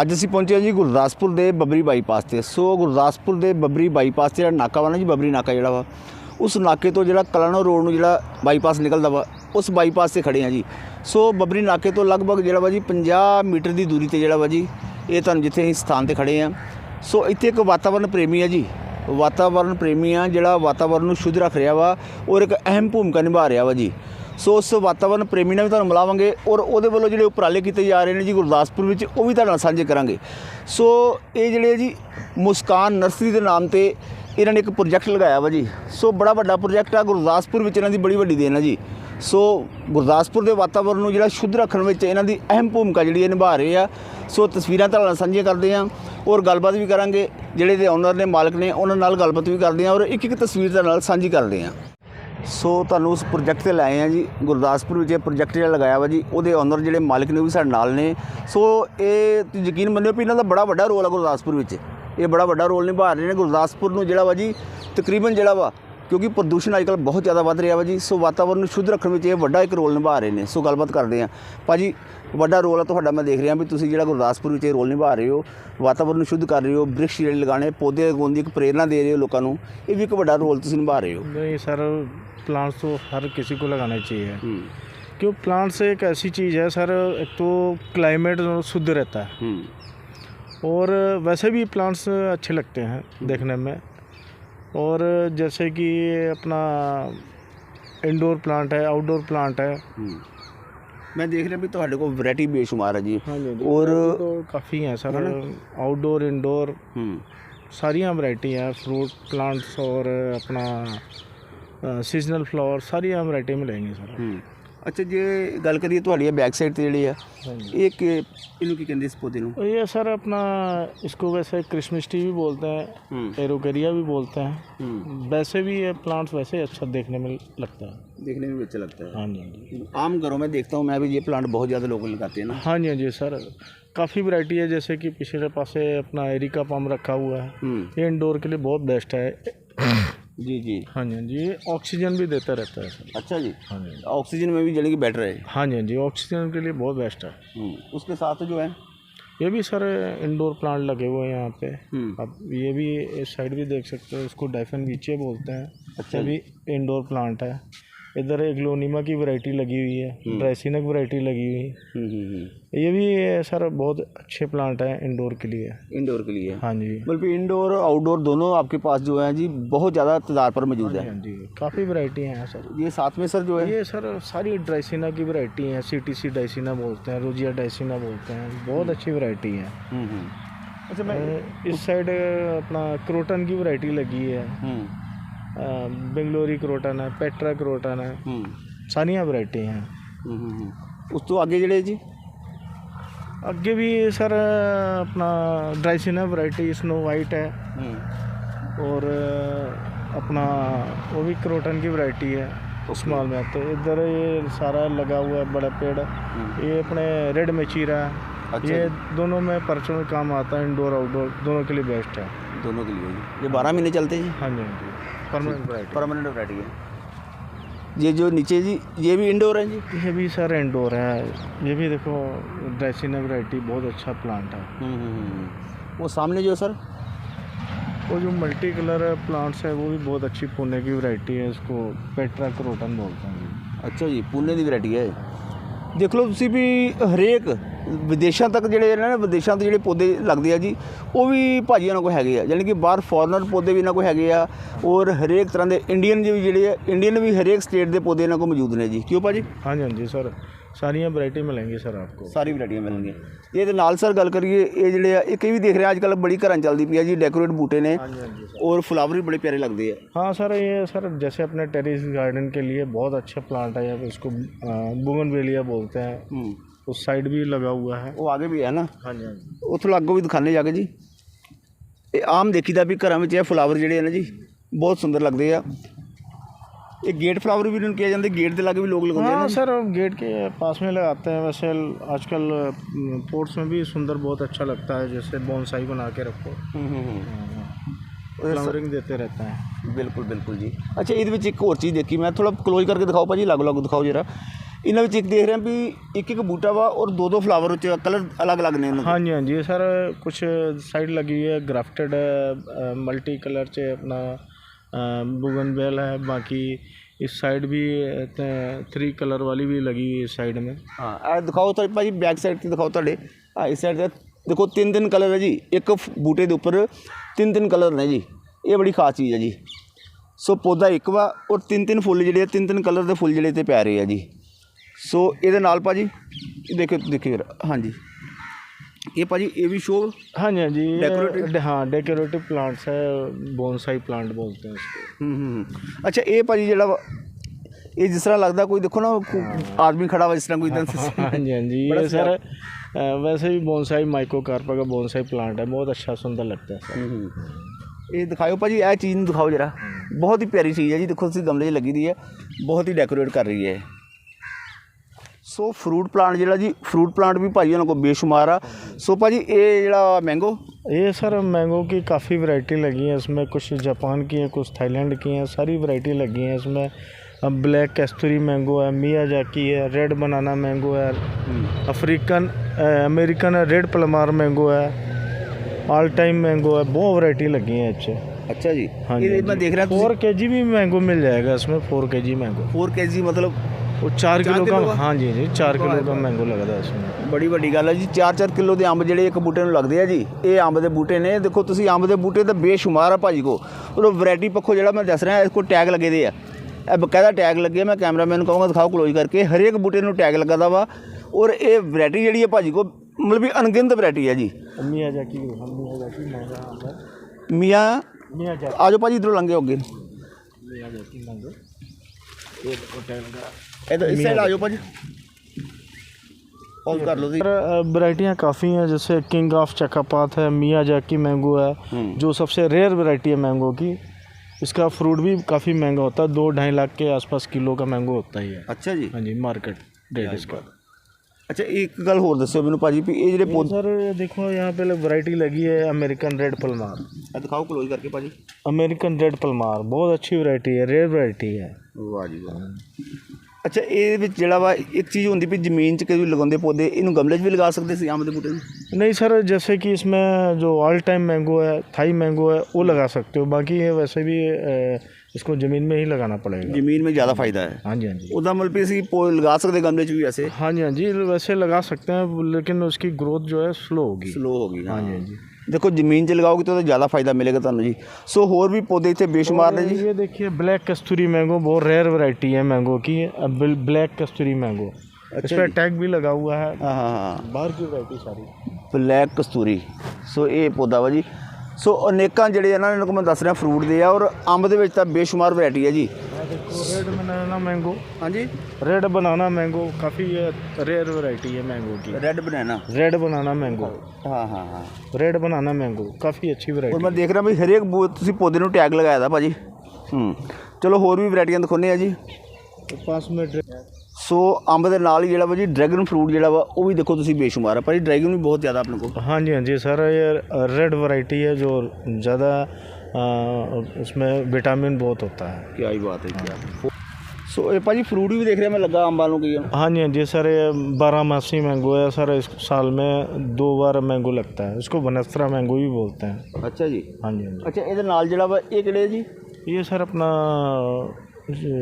ਅੱਜ ਅਸੀਂ ਪਹੁੰਚੇ ਹਾਂ ਜੀ ਗੁਰਦਾਸਪੁਰ ਦੇ ਬੱਬਰੀ ਬਾਈਪਾਸ ਤੇ। ਸੋ ਗੁਰਦਾਸਪੁਰ ਦੇ ਬੱਬਰੀ ਬਾਈਪਾਸ ਤੇ ਜਿਹੜਾ ਨਾਕਾ ਵਾ ਨਾ ਜੀ, ਬੱਬਰੀ ਨਾਕਾ ਜਿਹੜਾ ਵਾ, ਉਸ ਨਾਕੇ ਤੋਂ ਜਿਹੜਾ ਕਲਾਨੋ ਰੋਡ ਨੂੰ ਜਿਹੜਾ ਬਾਈਪਾਸ ਨਿਕਲਦਾ ਵਾ, ਉਸ ਬਾਈਪਾਸ ਤੇ ਖੜੇ ਹਾਂ ਜੀ। ਸੋ ਬੱਬਰੀ ਨਾਕੇ ਤੋਂ ਲਗਭਗ ਜਿਹੜਾ ਵਾ ਜੀ 50 ਮੀਟਰ ਦੀ ਦੂਰੀ ਤੇ ਜਿਹੜਾ ਵਾ ਜੀ, ਇਹ ਤੁਹਾਨੂੰ ਜਿੱਥੇ ਅਸੀਂ ਸਥਾਨ ਤੇ ਖੜੇ ਹਾਂ। ਸੋ ਇੱਥੇ ਇੱਕ ਵਾਤਾਵਰਣ ਪ੍ਰੇਮੀ ਆ ਜੀ। ਵਾਤਾਵਰਣ ਪ੍ਰੇਮੀ ਆ ਜਿਹੜਾ ਵਾਤਾਵਰਣ ਨੂੰ ਸ਼ੁੱਧ ਰੱਖ ਰਿਹਾ ਵਾ ਔਰ ਇੱਕ ਅਹਿਮ ਭੂਮਿਕਾ ਨਿਭਾ ਰਿਹਾ ਵਾ ਜੀ। ਸੋ ਉਸ ਵਾਤਾਵਰਣ ਪ੍ਰੇਮੀ ਨਾਲ ਵੀ ਤੁਹਾਨੂੰ ਮਿਲਾਵਾਂਗੇ ਔਰ ਉਹਦੇ ਵੱਲੋਂ ਜਿਹੜੇ ਉਪਰਾਲੇ ਕੀਤੇ ਜਾ ਰਹੇ ਨੇ ਜੀ ਗੁਰਦਾਸਪੁਰ ਵਿੱਚ, ਉਹ ਵੀ ਤੁਹਾਡੇ ਨਾਲ ਸਾਂਝੇ ਕਰਾਂਗੇ। ਸੋ ਇਹ ਜਿਹੜੇ ਜੀ ਮੁਸਕਾਨ ਨਰਸਰੀ ਦੇ ਨਾਮ ਤੇ ਇਹਨਾਂ ਨੇ ਇੱਕ ਪ੍ਰੋਜੈਕਟ ਲਗਾਇਆ ਵਾ ਜੀ। ਸੋ ਬੜਾ ਵੱਡਾ ਪ੍ਰੋਜੈਕਟ ਆ, ਗੁਰਦਾਸਪੁਰ ਵਿੱਚ ਇਹਨਾਂ ਦੀ ਬੜੀ ਵੱਡੀ ਦੇਣ ਆ ਜੀ। ਸੋ ਗੁਰਦਾਸਪੁਰ ਦੇ ਵਾਤਾਵਰਣ ਨੂੰ ਜਿਹੜਾ ਸ਼ੁੱਧ ਰੱਖਣ ਵਿੱਚ ਇਹਨਾਂ ਦੀ ਅਹਿਮ ਭੂਮਿਕਾ ਜਿਹੜੀ ਇਹ ਨਿਭਾ ਰਹੇ ਆ। ਸੋ ਤਸਵੀਰਾਂ ਤੁਹਾਡੇ ਨਾਲ ਸਾਂਝੀਆਂ ਕਰਦੇ ਆ ਔਰ ਗੱਲਬਾਤ ਵੀ ਕਰਾਂਗੇ। ਜਿਹੜੇ ਦੇ ਓਨਰ ਨੇ, ਮਾਲਕ ਨੇ, ਉਹਨਾਂ ਨਾਲ ਗੱਲਬਾਤ ਵੀ ਕਰਦੇ ਆ ਔਰ ਇੱਕ ਇੱਕ ਤਸਵੀਰ ਦੇ ਨਾਲ ਸਾਂਝੀ ਕਰਦੇ ਆ। ਸੋ ਤੁਹਾਨੂੰ ਉਸ ਪ੍ਰੋਜੈਕਟ ਤੇ ਲਾਏ ਆ ਜੀ, ਗੁਰਦਾਸਪੁਰ ਵਿੱਚ ਇਹ ਪ੍ਰੋਜੈਕਟ ਜਿਹੜਾ ਲਗਾਇਆ ਵਾ ਜੀ, ਉਹਦੇ ਓਨਰ ਜਿਹੜੇ ਮਾਲਕ ਨੇ ਉਹ ਵੀ ਸਾਡੇ ਨਾਲ ਨੇ। ਸੋ ਇਹ ਤੁਸੀਂ ਯਕੀਨ ਮੰਨਿਓ ਵੀ ਇਹਨਾਂ ਦਾ ਬੜਾ ਵੱਡਾ ਰੋਲ ਆ ਗੁਰਦਾਸਪੁਰ ਵਿੱਚ। ਇਹ ਬੜਾ ਵੱਡਾ ਰੋਲ ਨਿਭਾ ਰਹੇ ਨੇ ਗੁਰਦਾਸਪੁਰ ਨੂੰ ਜਿਹੜਾ ਵਾ ਜੀ, ਤਕਰੀਬਨ ਜਿਹੜਾ ਵਾ, ਕਿਉਂਕਿ ਪ੍ਰਦੂਸ਼ਣ ਅੱਜ ਅੱਜਕੱਲ ਬਹੁਤ ਜ਼ਿਆਦਾ ਵੱਧ ਰਿਹਾ ਵਾ ਜੀ, ਸੋ ਵਾਤਾਵਰਨ ਨੂੰ ਸ਼ੁੱਧ ਰੱਖਣ ਵਿੱਚ ਇਹ ਵੱਡਾ ਇੱਕ ਰੋਲ ਨਿਭਾ ਰਹੇ ਨੇ। ਸੋ ਗੱਲਬਾਤ ਕਰਦੇ ਆ ਭਾਜੀ, ਵੱਡਾ ਰੋਲ ਆ ਤੁਹਾਡਾ ਮੈਂ ਦੇਖ ਰਿਹਾ ਵੀ ਤੁਸੀਂ ਜਿਹੜਾ ਗੁਰਦਾਸਪੁਰ ਵਿੱਚ ਇਹ ਰੋਲ ਨਿਭਾ ਰਹੇ ਹੋ, ਵਾਤਾਵਰਨ ਨੂੰ ਸ਼ੁੱਧ ਕਰ ਰਹੇ ਹੋ, ਬ੍ਰਿਕਸ਼ ਜਿਹੜੇ ਲਗਾਣੇ ਪੌਦੇ ਲਗਾਉਣ ਦੀ ਇੱਕ ਪ੍ਰੇਰਣਾ ਦੇ ਰਹੇ ਹੋ ਲੋਕਾਂ ਨੂੰ, ਇਹ ਵੀ ਇੱਕ ਵੱਡਾ ਰੋਲ ਤੁਸੀਂ ਨਿਭਾ ਰਹੇ ਹੋ। ਨਹੀਂ, ਸਰ प्लांट्स तो हर किसी को लगाने चाहिए। क्यों? प्लांट्स एक ऐसी चीज़ है सर एक तो क्लाइमेट शुद्ध रहता है। और वैसे भी प्लांट्स अच्छे लगते हैं देखने में। और जैसे कि अपना इंडोर प्लांट है आउटडोर प्लांट है। मैं देख रहा भी तो को वैरायटी बेशुमार है जी हाँ जी। और तो काफ़ी हैं सर आउटडोर इंडोर सारी वैरायटी हैं फ्रूट प्लांट्स और अपना सीजनल फ्लावर सारी वैरायटी मिलेंगी सर ਹੂੰ ਅੱਛਾ ਜੇ ਗੱਲ ਕਰੀਏ ਤੁਹਾਡੀ ਇਹ ਬੈਕ ਸਾਈਡ ਤੇ ਜਿਹੜੀ ਆ हाँ जी ਇਹ ਕਿ ਇਹਨੂੰ ਕੀ ਕਹਿੰਦੇ ਇਸ ਪੌਦੇ ਨੂੰ और ये सर अपना इसको वैसे क्रिसमस ट्री भी बोलते हैं ਹੂੰ एरोकेरिया भी बोलते हैं हम्म वैसे भी ये प्लांट्स वैसे अच्छा देखने में लगता है देखने में भी अच्छा लगता है हाँ जी हाँ जी आम घरों में देखता हूँ मैं भी ये प्लांट बहुत ज़्यादा लोग लगाते हैं ना हाँ जी हाँ जी सर काफ़ी वैरायटी है जैसे कि पिछले पासे अपना एरिका पम रखा हुआ है हम्म ये इंडोर के लिए बहुत बेस्ट है जी जी। हाँ जी हाँ जी ऑक्सीजन भी देता रहता है सर। अच्छा जी। हाँ जी। ऑक्सीजन में भी जल्दी की बेटर है। हाँ जी हाँ जी ऑक्सीजन के लिए बहुत बेस्ट है। हम्म, उसके साथ जो है? ये भी सर इंडोर प्लांट लगे हुए हैं यहाँ पे। आप अब ये भी इस साइड भी देख सकते हो इसको डाइफन बीचे बोलते हैं। अच्छा भी इंडोर प्लांट है। इधर एक लोनीमा की वैरायटी लगी हुई है ड्रेसिनक वैरायटी लगी हुई। है हम्म, हम्म, हम्म। ये भी सर बहुत अच्छे प्लांट हैं इंडोर के लिए। इंडोर के लिए? हाँ जी। बल्कि इंडोर और आउटडोर दोनों आपके पास जो है जी बहुत ज़्यादा तादाद पर मौजूद है हाँ। जी। काफ़ी वैरायटी हैं सर। ये साथ में सर जो है? ये सर सारी ड्राइसिना की वैरायटी हैं सी टी सी डाइसिना बोलते हैं रोजिया डाइसिना बोलते हैं बहुत अच्छी वैरायटी है। हम्म, हम्म। अच्छा मैं इस साइड अपना क्रोटन की वैरायटी लगी है। हम्म, बेंगलोरी क्रोटन है पेट्रा क्रोटन है हम्म, सारियाँ वैरायटी हैं हम्म, हम्म, हम्म। उस तो आगे जड़े जी ਅੱਗੇ ਵੀ ਸਰ अपना ड्राइसिना वैरायटी स्नो वाइट है हम्म, और अपना वो भी क्रोटन की वैरायटी है स्मॉल में तो इधर ये सारा लगा हुआ है बड़ा पेड़ ये अपने रेड मचीरा है अच्छा ये दोनों में पर्चों में काम आता है इंडोर आउटडोर दोनों के लिए बेस्ट है दोनों के लिए जी ये बारह महीने चलते हैं जी हाँ जी हाँ जी परमानेंट वैरायटी परमानेंट वैरायटी है ये जो नीचे जी ये भी इंडोर है जी ये भी सर इंडोर है ये भी देखो ड्राइसिना वैरायटी बहुत अच्छा प्लांट है हम्म, हम्म, हम्म। वो सामने जो सर वो जो मल्टी कलर प्लांट्स है वो भी बहुत अच्छी पुणे की वैरायटी है इसको पेट्रा क्रोटन बोलते हैं जी। ਅੱਛਾ ਜੀ ਪੂਨੇ ਦੀ ਵੈਰਾਈਟੀ ਹੈ ਦੇਖ ਲਓ ਤੁਸੀਂ ਵੀ ਹਰੇਕ ਵਿਦੇਸ਼ਾਂ ਤੱਕ ਜਿਹੜੇ ਨੇ ਨਾ ਵਿਦੇਸ਼ਾਂ ਤੋਂ ਜਿਹੜੇ ਪੌਦੇ ਲੱਗਦੇ ਆ ਜੀ ਉਹ ਵੀ ਭਾਜੀ ਇਹਨਾਂ ਕੋਲ ਹੈਗੇ ਆ ਯਾਨੀ ਕਿ ਬਾਹਰ ਫੋਰਨਰ ਪੌਦੇ ਵੀ ਇਹਨਾਂ ਕੋਲ ਹੈਗੇ ਆ ਔਰ ਹਰੇਕ ਤਰ੍ਹਾਂ ਦੇ ਇੰਡੀਅਨ ਵੀ ਜਿਹੜੇ ਆ ਇੰਡੀਅਨ ਵੀ ਹਰੇਕ ਸਟੇਟ ਦੇ ਪੌਦੇ ਇਹਨਾਂ ਕੋਲ ਮੌਜੂਦ ਨੇ ਜੀ ਕਿਉਂ ਭਾਜੀ हाँ जी हाँ जी सर सारियाँ वैरायटी मिलेंगी सर आपको ਸਾਰੀ ਵੈਰਾਈਟੀਆਂ ਮਿਲਣਗੀਆਂ ਇਹਦੇ ਨਾਲ ਸਰ ਗੱਲ ਕਰੀਏ ਇਹ ਜਿਹੜੇ ਆ ਇੱਕ ਇਹ ਵੀ ਦੇਖ ਰਿਹਾ ਅੱਜ ਕੱਲ੍ਹ ਬੜੀ ਘਰਾਂ 'ਚ ਚੱਲਦੀ ਪਈ ਆ ਜੀ ਡੈਕੋਰੇਟ ਬੂਟੇ ਨੇ हाँ जी हाँ जी ਔਰ ਫਲਾਵਰ ਵੀ ਬੜੇ ਪਿਆਰੇ ਲੱਗਦੇ ਆ हाँ सर ये सर जैसे अपने टेरिस गार्डन के लिए बहुत अच्छा प्लांट है यहाँ पे इसको बुगनवेलिया बोलते हैं ਹੂੰ उस ਸਾਈਡ ਵੀ ਲਗਾ ਹੋਇਆ ਹੈ। ਉਹ ਆਗੇ ਵੀ ਹੈ ਨਾ। ਹਾਂਜੀ ਹਾਂਜੀ। हाँ जी ਉੱਥੋਂ ਲਾਗੋਂ ਵੀ ਦਿਖਾਣੇ ਜਾ ਕੇ ਜੀ। ਇਹ ਆਮ ਦੇਖੀਦਾ ਵੀ ਘਰਾਂ ਵਿੱਚ ਇਹ ਫਲਾਵਰ ਜਿਹੜੇ ਆ ਨਾ ਜੀ ਬਹੁਤ ਸੁੰਦਰ ਲੱਗਦੇ ਆ। ਇਹ ਗੇਟ ਫਲਾਵਰ ਵੀ ਇਹਨਾਂ ਕਿਹਾ ਜਾਂਦਾ ਗੇਟ ਦੇ ਲਾਗੇ ਵੀ ਲੋਕ ਲਗਾਉਂਦੇ हाँ सर गेट के पास में ਵੈਸੇ हैं वैसे आजकल पोर्ट्स में भी सुंदर बहुत अच्छा लगता है जैसे बोनसाई बना के रखो ਨੇ फ्लावरिंग देते रहते हैं ਬਿਲਕੁਲ ਬਿਲਕੁਲ ਜੀ। ਅੱਛਾ ਇਹਦੇ ਵਿੱਚ ਇੱਕ ਹੋਰ ਚੀਜ਼ ਦੇਖੀ ਮੈਂ ਥੋੜਾ ਕਲੋਜ਼ ਕਰਕੇ ਦਿਖਾਓ ਭਾਜੀ ਲਾਗੋ ਲਾਗੋ ਦਿਖਾਓ ਜਰਾ। ਇਹਨਾਂ ਵਿੱਚ ਇੱਕ ਦੇਖ ਰਹੇ ਹਾਂ ਵੀ ਇੱਕ ਇੱਕ ਬੂਟਾ ਵਾ ਔਰ ਦੋ ਦੋ ਫਲਾਵਰ ਉੱਚ ਕਲਰ ਅਲੱਗ-ਅਲੱਗ ਨੇ ਇਹਨਾਂ ਦੇ हाँ जी हाँ जी ये सर कुछ साइड लगी हुई है ग्राफ्टेड है मल्टी कलर से अपना बुगन बेल है बाकी इस साइड भी थ्री कलर वाली भी लगी हुई है इस साइड में ਹਾਂ ਇਹ ਦਿਖਾਓ ਤਾਂ ਭਾਜੀ ਬੈਕ ਸਾਈਡ ਤੇ ਦਿਖਾਓ ਤੁਹਾਡੇ ਆ ਇਸ ਸਾਈਡ ਤੇ ਦੇਖੋ ਤਿੰਨ ਤਿੰਨ ਕਲਰ ਹੈ ਜੀ ਇੱਕ ਫ- ਬੂਟੇ ਦੇ ਉੱਪਰ ਤਿੰਨ ਤਿੰਨ ਕਲਰ ਨੇ ਜੀ ਇਹ ਬੜੀ ਖਾਸ ਚੀਜ਼ ਹੈ ਜੀ ਸੋ ਪੌਦਾ ਇੱਕ ਵਾ ਔਰ ਤਿੰਨ ਤਿੰਨ ਫੁੱਲ ਜਿਹੜੇ ਆ ਤਿੰਨ ਤਿੰਨ ਕਲਰ ਦੇ ਫੁੱਲ ਜਿਹੜੇ ਤੇ ਪੈ ਰਹੇ ਆ ਜੀ ਸੋ ਇਹਦੇ ਨਾਲ ਭਾਜੀ ਇਹ ਦੇਖੋ ਦੇਖਿਓ ਜਰਾ, ਹਾਂਜੀ ਇਹ ਭਾਜੀ ਇਹ ਵੀ ਸ਼ੋ हाँ जी हाँ जी ये Decorative? डे- हाँ डेकोरेटिव प्लांट्स है बोनसाई प्लांट बोलते हैं इसको ਹੂੰ ਹੂੰ ਹੂੰ। ਅੱਛਾ ਇਹ ਭਾਜੀ ਜਿਹੜਾ ਵਾ ਇਹ ਜਿਸ ਤਰ੍ਹਾਂ ਲੱਗਦਾ ਕੋਈ ਦੇਖੋ ਨਾ ਕੋ- ਆਦਮੀ ਖੜਾ ਵਾ ਜਿਸ ਤਰ੍ਹਾਂ ਕੋਈ ਇਦਾਂ हाँ जी हाँ जी बड़ा ये सर अ, वैसे भी बोनसाई माइकोकार्पा का बोनसाई प्लांट है बहुत अच्छा सुंदर लगता है सर ਇਹ ਦਿਖਾਓ ਭਾਜੀ ਇਹ ਚੀਜ਼ ਨੂੰ ਦਿਖਾਓ ਜਰਾ ਬਹੁਤ ਹੀ ਪਿਆਰੀ ਚੀਜ਼ ਹੈ ਜੀ ਦੇਖੋ ਤੁਸੀਂ ਗਮਲੇ 'ਚ ਲੱਗੀ ਦੀ ਹੈ ਬਹੁਤ ਹੀ ਡੈਕੋਰੇਟ ਕਰ ਰਹੀ ਹੈ ਸੋ ਫਰੂਟ ਪਲਾਂਟ ਜਿਹੜਾ ਜੀ ਫਰੂਟ ਪਲਾਂਟ ਵੀ ਭਾਜੀ ਉਹਨਾਂ ਕੋਲ ਬੇਸ਼ੁਮਾਰ ਆ ਸੋ ਭਾਜੀ ਇਹ ਜਿਹੜਾ ਮੈਂਗੋ ये सर मैंगो की काफ़ी वैरायटी लगी है इसमें कुछ जापान की हैं कुछ थाईलैंड की हैं सारी वैरायटी लगी हैं इसमें अब ब्लैक कस्तूरी मैंगो है मिया जाकी है रेड बनाना मैंगो है African uh, American red Palmer mango है ऑल टाइम मैंगो है बहुत वैरायटी लगी हैं अच्छे ਅੱਛਾ ਜੀ हाँ जी ਇਹ ਮੈਂ ਦੇਖ ਰਿਹਾ फोर के जी भी मैंगो मिल जाएगा इसमें फोर के जी मैंगो 4 ਕੇਜੀ ਮਤਲਬ वो ਉਹ 4 ਕਿਲੋ ਦਾ ਹਾਂਜੀ ਜੀ 4 ਕਿਲੋ ਦਾ ਮੈਂਗੋ ਲੱਗਦਾ ਇਸ ਨੂੰ। ਬੜੀ ਵੱਡੀ ਗੱਲ ਹੈ ਜੀ 4-4 ਕਿਲੋ ਦੇ ਅੰਬ ਜਿਹੜੇ ਇੱਕ ਬੂਟੇ ਨੂੰ ਲੱਗਦੇ ਆ ਜੀ ਇਹ ਅੰਬ ਦੇ ਬੂਟੇ ਨੇ। ਦੇਖੋ ਤੁਸੀਂ ਅੰਬ ਦੇ ਬੂਟੇ ਤਾਂ ਬੇਸ਼ੁਮਾਰ ਆ ਭਾਜੀ ਕੋ ਉਹ ਵੈਰਾਈਟੀ ਪੱਖੋਂ ਜਿਹੜਾ ਮੈਂ ਦੱਸ ਰਿਹਾ ਇਸ ਕੋ ਟੈਗ ਲੱਗੇ ਦੇ ਆ। ਇਹ ਬਕਾਇਦਾ ਟੈਗ ਲੱਗੇ ਮੈਂ ਕੈਮਰਾਮੈਨ ਨੂੰ ਕਹਾਂਗਾ ਦਿਖਾਓ ਕਲੋਜ਼ ਕਰਕੇ। ਹਰੇਕ ਬੂਟੇ ਨੂੰ ਟੈਗ ਲੱਗਦਾ ਵਾ। ਔਰ ਇਹ ਵੈਰਾਈਟੀ ਜਿਹੜੀ ਹੈ ਭਾਜੀ ਕੋ ਮਤਲਬ ਵੀ ਅਣਗਿਣਤ ਵੈਰਾਈਟੀ ਆ ਜੀ। ਮੀਆਂ ਜਾ ਕੀ ਮੀਆਂ ਜਾ ਕੀ ਮੰਗਾ ਮੀਆਂ? ਮੀਆਂ ਜਾ ਆਜੋ ਭਾਜੀ ਇਧਰੋਂ ਲੰਘੇ ਹੋਗੇ ਮੀਆਂ ਜਾ ਕੀ ਮੰਗੋ? ਇਹ ਟੈਗ ਦਾ ਇਧਰ ਇਸ ਸਾਈਡ ਆਜੋ ਭਾਜੀ ਔਨ ਕਰ ਲਓ ਜੀ सर वैरायटियाँ काफ़ी हैं जैसे किंग ऑफ चकापात है मिया जाकी मैंगो है हम्म। जो सबसे रेयर वैरायटी है मैंगो की इसका फ्रूट भी काफ़ी महंगा होता है दो ढाई लाख के आसपास किलो का मैंगो होता ही है ਅੱਛਾ ਜੀ हाँ जी मार्केट रेट इसका ਅੱਛਾ ਇੱਕ ਗੱਲ ਹੋਰ ਦੱਸਿਓ ਮੈਨੂੰ ਭਾਜੀ ਵੀ ਇਹ ਜਿਹੜੇ ये ਪੌਦੇ सर ये देखो यहाँ पे वैरायटी लगी है अमेरिकन रेड पलमार ਇਹ ਦਿਖਾਓ ਕਲੋਜ਼ ਕਰਕੇ ਭਾਜੀ अमेरिकन रेड पलमार बहुत अच्छी वैरायटी है रेयर वैरायटी है ਵਾਹ ਜੀ ਵਾਹ ਅੱਛਾ ਇਹ ਵਿੱਚ ਜਿਹੜਾ ਵਾ ਇੱਕ ਚੀਜ਼ ਹੁੰਦੀ ਵੀ ਜ਼ਮੀਨ 'ਚ ਕਈ ਲਗਾਉਂਦੇ ਪੌਦੇ ਇਹਨੂੰ ਗਮਲੇ 'ਚ ਵੀ ਲਗਾ ਸਕਦੇ ਸੀ ਆਮ ਦੇ ਬੂਟੇ ਨੂੰ नहीं सर जैसे कि इसमें जो ऑल टाइम मैंगो है थाई मैंगो है वो लगा सकते हो बाकी ये वैसे भी अ, इसको ज़मीन में ही लगाना पड़ेगा ਜ਼ਮੀਨ 'में ਜ਼ਿਆਦਾ ਫਾਇਦਾ ਹੈ हाँ जी हाँ जी ਉਹਦਾ ਮਤਲਬ ਵੀ ਅਸੀਂ ਪੌ ਲਗਾ ਸਕਦੇ ਗਮਲੇ 'ਚ ਵੀ ਵੈਸੇ हाँ जी हाँ जी वैसे लगा सकते हैं लेकिन उसकी ग्रोथ जो है स्लो होगी ਸਲੋ ਹੋ ਗਈ हाँ जी हाँ जी ਦੇਖੋ ਜ਼ਮੀਨ 'ਚ ਲਗਾਓਗੇ ਤਾਂ ਉਹਦਾ ਜ਼ਿਆਦਾ ਫਾਇਦਾ ਮਿਲੇਗਾ ਤੁਹਾਨੂੰ ਜੀ ਸੋ ਹੋਰ ਵੀ ਪੌਦੇ ਇੱਥੇ ਬੇਸ਼ੁਮਾਰ ਨੇ ਜੀ ये देखिए ब्लैक कस्तूरी मैंगो बहुत रेयर वैरायटी है मैंगो की ब्लैक कस्तूरी मैंगो इस पर टैग भी लगा हुआ है ਹਾਂ ਹਾਂ ਹਾਂ बाहर की वैरायटी सारी ਬਲੈਕ ਕਸਤੂਰੀ ਸੋ ਇਹ ਪੌਦਾ ਵਾ ਜੀ ਸੋ ਅਨੇਕਾਂ ਜਿਹੜੇ ਇਹਨਾਂ ਨੇ ਮੈਂ ਦੱਸ ਰਿਹਾ ਫਰੂਟ ਦੇ ਆ ਔਰ ਅੰਬ ਦੇ ਵਿੱਚ ਤਾਂ ਬੇਸ਼ੁਮਾਰ ਵੈਰਾਈਟੀ ਹੈ ਜੀ देखो रेड बनाना मैंगो ਹਾਂਜੀ रेड बनाना मैंगो काफ़ी रेयर वैरायटी है मैंगो की red banana red banana mango ਹਾਂ ਹਾਂ ਹਾਂ रेड बनाना मैंगो काफ़ी अच्छी ਔਰ वैरायटी ਮੈਂ ਦੇਖ ਰਿਹਾ ਵੀ ਹਰੇਕ ਬੂ ਤੁਸੀਂ ਪੌਦੇ ਨੂੰ ਟੈਗ ਲਗਾਇਆ ਦਾ ਭਾਜੀ ਹੂੰ ਚਲੋ ਹੋਰ ਵੀ ਵੈਰਾਈਟੀਆਂ ਦਿਖਾਉਂਦੇ ਆ ਜੀ पास में ड्रे- ਸੋ ਅੰਬ ਦੇ ਨਾਲ ਹੀ ਜਿਹੜਾ ਵਾ ਜੀ ਡਰੈਗਨ ਫਰੂਟ ਜਿਹੜਾ ਵਾ ਉਹ ਵੀ ਦੇਖੋ ਤੁਸੀਂ ਬੇਸ਼ੁਮਾਰ ਆ ਭਾਜੀ ਡਰੈਗਨ ਵੀ ਬਹੁਤ ਜ਼ਿਆਦਾ ਆਪਣੇ ਕੋਲ हाँ जी हाँ जी सर ये रेड वैरायटी है जो ज़्यादा अ, उसमें विटामिन बहुत होता है ਕੀ ਆਈ ਬਾਤ ਹੈ ਕੀ ਸੋ ਇਹ ਭਾਜੀ ਫਰੂਟ ਵੀ ਦੇਖ ਰਿਹਾ ਮੈਂ ਲੱਗਾ ਅੰਬਾਂ ਨੂੰ ਕੀ हाँ जी हाँ जी सर ये बारह मासी मैंगो है सर इस साल में दो बार मैंगो लगता है इसको बनस्त्रा मैंगो भी बोलते हैं ਅੱਛਾ ਜੀ हाँ जी हाँ जी ਅੱਛਾ ਇਹਦੇ ਨਾਲ ਜਿਹੜਾ ਵਾ ਇਹ ਕਿਹੜੇ ਜੀ ये सर अपना ये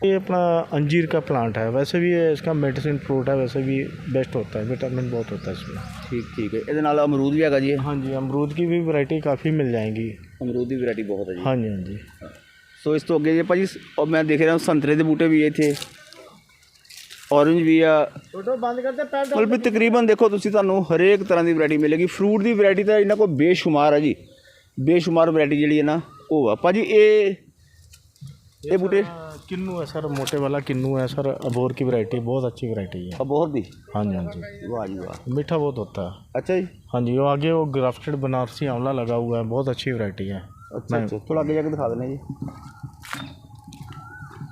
ये अपना अंजीर का प्लांट है वैसे भी ये इसका मेडिसिन फ्रूट है वैसे भी बेस्ट होता है विटामिन बहुत होता है इसमें ਠੀਕ ਠੀਕ ਹੈ ਇਹਦੇ ਨਾਲ ਅਮਰੂਦ ਵੀ ਹੈਗਾ ਜੀ ਇਹ। हाँ जी अमरूद की भी वैरायटी काफ़ी मिल जाएंगी ਅਮਰੂਦ ਦੀ ਵੈਰਾਈਟੀ ਬਹੁਤ ਹੈ ਜੀ हाँ जी हाँ जी ਸੋ ਇਸ ਤੋਂ ਅੱਗੇ ਜੇ ਭਾਜੀ ਔਰ ਮੈਂ ਦੇਖ ਰਿਹਾ ਸੰਤਰੇ ਦੇ ਬੂਟੇ ਵੀ ਇੱਥੇ ਔਰੰਜ ਵੀ ਆ फोटो बंद करते पैर ਮਤਲਬ ਵੀ ਤਕਰੀਬਨ ਦੇਖੋ ਤੁਸੀਂ ਤੁਹਾਨੂੰ ਹਰੇਕ ਤਰ੍ਹਾਂ ਦੀ ਵੈਰਾਈਟੀ ਮਿਲੇਗੀ ਫਰੂਟ ਦੀ ਵੈਰਾਈਟੀ ਤਾਂ ਇਹਨਾਂ ਕੋਲ ਬੇਸ਼ੁਮਾਰ ਹੈ ਜੀ ਬੇਸ਼ੁਮਾਰ ਵੈਰਾਈਟੀ ਜਿਹੜੀ ਹੈ ਨਾ ਉਹ ਆ ਭਾਜੀ ਇਹ ਇਹ ਬੂਟੇ किन्नू है सर? मोटे वाला किन्नू है सर। अबोर की वरायटी बहुत अच्छी वरायटी है। अबोर भी हाँ जी हाँ जी। वाह जी वाह। मीठा बहुत होता है। अच्छा जी। हाँ जी वो आगे वो ग्राफ्टेड बनारसी आंवला लगा हुआ है बहुत अच्छी वरायटी है। अच्छा अच्छा। थोड़ा आगे जाके दिखा देना जी।